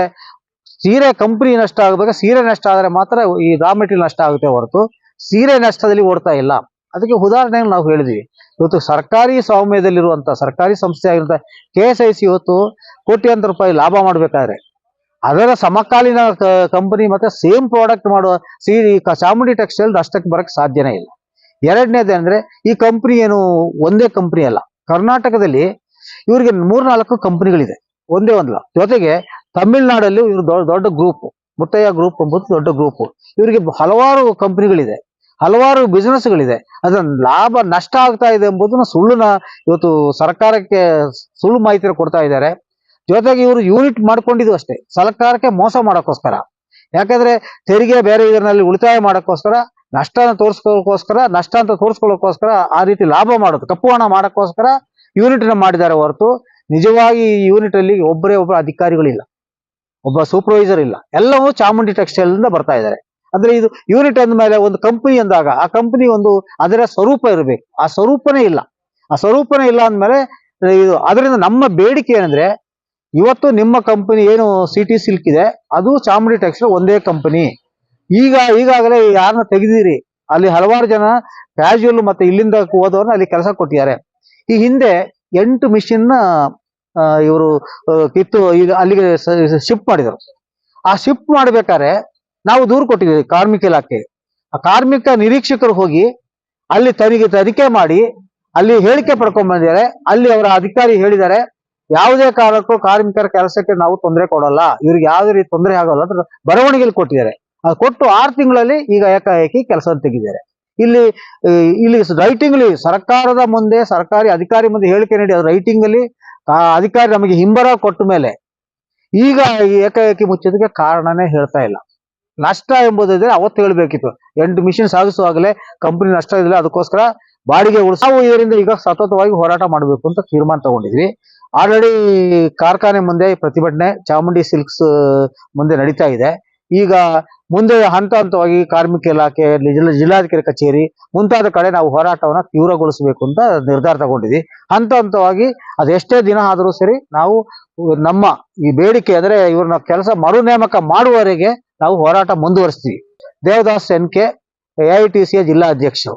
ಸೀರೆ ಕಂಪ್ನಿ ನಷ್ಟ ಆಗಬೇಕು, ಸೀರೆ ನಷ್ಟ ಆದರೆ ಮಾತ್ರ ಈ ರಾ ಮೆಟೀರಿಯಲ್ ನಷ್ಟ ಆಗುತ್ತೆ ಹೊರತು ಸೀರೆ ನಷ್ಟದಲ್ಲಿ ಓಡ್ತಾ ಇಲ್ಲ. ಅದಕ್ಕೆ ಉದಾಹರಣೆ ನಾವು ಹೇಳಿದ್ವಿ. ಇವತ್ತು ಸರ್ಕಾರಿ ಸ್ವಾಮ್ಯದಲ್ಲಿರುವಂಥ ಸರ್ಕಾರಿ ಸಂಸ್ಥೆ ಆಗಿರುವಂತ ಕೆ ಎಸ್ ಐ ಸಿ ಇವತ್ತು ಕೋಟ್ಯಾಂತರ ರೂಪಾಯಿ ಲಾಭ ಮಾಡ್ಬೇಕಾದ್ರೆ ಅದರ ಸಮಕಾಲೀನ ಕಂಪನಿ ಮತ್ತೆ ಸೇಮ್ ಪ್ರಾಡಕ್ಟ್ ಮಾಡುವ ಸೀರೆ, ಚಾಮುಂಡಿ ಟೆಕ್ಸ್ಟೈಲ್ ಅಷ್ಟಕ್ಕೆ ಬರಕ್ ಸಾಧ್ಯನೇ ಇಲ್ಲ. ಎರಡನೇದು ಅಂದ್ರೆ ಈ ಕಂಪ್ನಿ ಏನು ಒಂದೇ ಕಂಪನಿ ಅಲ್ಲ. ಕರ್ನಾಟಕದಲ್ಲಿ ಇವರಿಗೆ ಮೂರ್ನಾಲ್ಕು ಕಂಪ್ನಿಗಳಿದೆ ಒಂದೇ ಒಂದಲ್ಲ ಜೊತೆಗೆ ತಮಿಳ್ನಾಡಲ್ಲಿ ಇವರು ದೊಡ್ಡ ಗ್ರೂಪ್ ಮುತ್ತಯ್ಯ ಗ್ರೂಪ್ ಎಂಬುದು ದೊಡ್ಡ ಗ್ರೂಪ್ ಇವರಿಗೆ ಹಲವಾರು ಕಂಪ್ನಿಗಳಿದೆ ಹಲವಾರು ಬಿಸ್ನೆಸ್ಗಳಿದೆ ಅದರ ಲಾಭ, ನಷ್ಟ ಆಗ್ತಾ ಇದೆ ಎಂಬುದನ್ನ ಸುಳ್ಳುನ ಇವತ್ತು ಸರ್ಕಾರಕ್ಕೆ ಸುಳ್ಳು ಮಾಹಿತಿ ಕೊಡ್ತಾ ಇದ್ದಾರೆ. ಜೊತೆಗೆ ಇವರು ಯೂನಿಟ್ ಮಾಡ್ಕೊಂಡಿದ್ದು ಅಷ್ಟೇ. ಸರ್ಕಾರಕ್ಕೆ ಮೋಸ ಮಾಡೋಕ್ಕೋಸ್ಕರ. ಯಾಕಂದ್ರೆ ತೆರಿಗೆ ಬೇರೆ ಇದರಲ್ಲಿ ಉಳಿತಾಯ ಮಾಡೋಕ್ಕೋಸ್ಕರ, ನಷ್ಟನ ತೋರಿಸ್ಕೊಳ್ಳೋಕ್ಕೋಸ್ಕರ, ನಷ್ಟ ಅಂತ ತೋರಿಸ್ಕೊಳ್ಳೋಕ್ಕೋಸ್ಕರ ಆ ರೀತಿ ಲಾಭ ಮಾಡೋದು, ಕಪ್ಪು ಹಣ ಮಾಡೋಕ್ಕೋಸ್ಕರ ಯೂನಿಟ್ನ ಮಾಡಿದ್ದಾರೆ ಹೊರತು ನಿಜವಾಗಿ ಈ ಯೂನಿಟ್ ಅಲ್ಲಿ ಒಬ್ಬರೇ ಒಬ್ಬ ಅಧಿಕಾರಿಗಳಿಲ್ಲ. ಒಬ್ಬ ಸೂಪರ್ವೈಸರ್ ಇಲ್ಲ. ಎಲ್ಲವೂ ಚಾಮುಂಡಿ ಟೆಕ್ಸ್ಟೈಲ್ ಇಂದ ಬರ್ತಾ ಇದ್ದಾರೆ. ಅಂದ್ರೆ ಇದು ಯೂನಿಟ್ ಅಂದ್ಮೇಲೆ ಒಂದು ಕಂಪನಿ ಅಂದಾಗ, ಆ ಕಂಪನಿ ಒಂದು ಅದರ ಸ್ವರೂಪ ಇರಬೇಕು. ಆ ಸ್ವರೂಪನೇ ಇಲ್ಲ. ಆ ಸ್ವರೂಪನೇ ಇಲ್ಲ ಅಂದಮೇಲೆ ಇದು, ಅದರಿಂದ ನಮ್ಮ ಬೇಡಿಕೆ ಏನಂದ್ರೆ ಇವತ್ತು ನಿಮ್ಮ ಕಂಪನಿ ಏನು ಸಿಟಿ ಸಿಲ್ಕ್ ಇದೆ, ಅದು ಚಾಮುಂಡಿ ಟೆಕ್ಸ್ಟೈಲ್ ಒಂದೇ ಕಂಪನಿ ಈಗ, ಈಗಾಗಲೇ ಯಾರನ್ನ ತೆಗೆದಿರಿ, ಅಲ್ಲಿ ಹಲವಾರು ಜನ ಕ್ಯಾಶುವಲ್ ಮತ್ತೆ ಇಲ್ಲಿಂದ ಹೋದವ್ರನ್ನ ಅಲ್ಲಿ ಕೆಲಸ ಕೊಟ್ಟಿದ್ದಾರೆ. ಈ ಹಿಂದೆ ಎಂಟು ಮಿಷಿನ್ ಇವರು ಕಿತ್ತು, ಈಗ ಅಲ್ಲಿಗೆ ಶಿಫ್ಟ್ ಮಾಡಿದರು. ಆ ಶಿಫ್ಟ್ ಮಾಡ್ಬೇಕಾದ್ರೆ ನಾವು ದೂರು ಕೊಟ್ಟಿದ್ದೀವಿ ಕಾರ್ಮಿಕ ಇಲಾಖೆ. ಆ ಕಾರ್ಮಿಕ ನಿರೀಕ್ಷಕರು ಹೋಗಿ ಅಲ್ಲಿ ತನಿಖೆ ತನಿಖೆ ಮಾಡಿ ಅಲ್ಲಿ ಹೇಳಿಕೆ ಪಡ್ಕೊಂಡ್ ಬಂದಿದ್ದಾರೆ. ಅಲ್ಲಿ ಅವರ ಅಧಿಕಾರಿ ಹೇಳಿದ್ದಾರೆ ಯಾವುದೇ ಕಾರಣಕ್ಕೂ ಕಾರ್ಮಿಕರ ಕೆಲಸಕ್ಕೆ ನಾವು ತೊಂದರೆ ಕೊಡಲ್ಲ. ಇವ್ರಿಗೆ ಯಾವುದೇ ರೀತಿ ತೊಂದರೆ ಆಗೋಲ್ಲ ಅಂದ್ರೆ ಬರವಣಿಗೆಯಲ್ಲಿ ಕೊಟ್ಟಿದ್ದಾರೆ. ಅದು ಕೊಟ್ಟು ಆರು ತಿಂಗಳಲ್ಲಿ ಈಗ ಏಕಾಏಕಿ ಕೆಲಸ ತೆಗೆದಿದ್ದಾರೆ. ಇಲ್ಲಿ ಇಲ್ಲಿ ರೈಟಿಂಗ್ ಅಲ್ಲಿ ಸರ್ಕಾರದ ಮುಂದೆ, ಸರ್ಕಾರಿ ಅಧಿಕಾರಿ ಮುಂದೆ ಹೇಳಿಕೆ ನೀಡಿ, ಅದು ರೈಟಿಂಗ್ ಅಲ್ಲಿ ಅಧಿಕಾರಿ ನಮಗೆ ಹಿಂಬರ ಕೊಟ್ಟ ಮೇಲೆ ಈಗ ಏಕಾಏಕಿ ಮುಚ್ಚೋದಕ್ಕೆ ಕಾರಣನೇ ಹೇಳ್ತಾ ಇಲ್ಲ. ನಷ್ಟ ಎಂಬುದಿದ್ರೆ ಅವತ್ತು ಹೇಳ್ಬೇಕಿತ್ತು. ಎಂಟು ಮಿಷಿನ್ ಸಾಗಿಸುವಾಗಲೇ ಕಂಪನಿ ನಷ್ಟ ಇದೆ ಅದಕ್ಕೋಸ್ಕರ ಬಾಡಿಗೆ ಉಳಿಸ ಇದರಿಂದ ಈಗ ಸತತವಾಗಿ ಹೋರಾಟ ಮಾಡಬೇಕು ಅಂತ ತೀರ್ಮಾನ ತಗೊಂಡಿದ್ವಿ. ಆಲ್ರೆಡಿ ಕಾರ್ಖಾನೆ ಮುಂದೆ ಪ್ರತಿಭಟನೆ, ಚಾಮುಂಡಿ ಸಿಲ್ಕ್ಸ್ ಮುಂದೆ ನಡೀತಾ ಇದೆ. ಈಗ ಮುಂದೆ ಹಂತ ಹಂತವಾಗಿ ಕಾರ್ಮಿಕ ಇಲಾಖೆ, ಜಿಲ್ಲಾ, ಜಿಲ್ಲಾಧಿಕಾರಿ ಕಚೇರಿ ಮುಂತಾದ ಕಡೆ ನಾವು ಹೋರಾಟವನ್ನ ತೀವ್ರಗೊಳಿಸಬೇಕು ಅಂತ ನಿರ್ಧಾರ ತಗೊಂಡಿದ್ವಿ. ಹಂತ ಹಂತವಾಗಿ ಅದೆಷ್ಟೇ ದಿನ ಆದರೂ ಸರಿ ನಾವು ನಮ್ಮ ಈ ಬೇಡಿಕೆ ಅಂದ್ರೆ ಇವ್ರನ್ನ ಕೆಲಸ ಮರು ನೇಮಕ ಮಾಡುವವರೆಗೆ ನಾವು ಹೋರಾಟ ಮುಂದುವರಿಸ್ತೀವಿ. Devadas N K, A I T ಸಿಯ ಜಿಲ್ಲಾ ಅಧ್ಯಕ್ಷರು.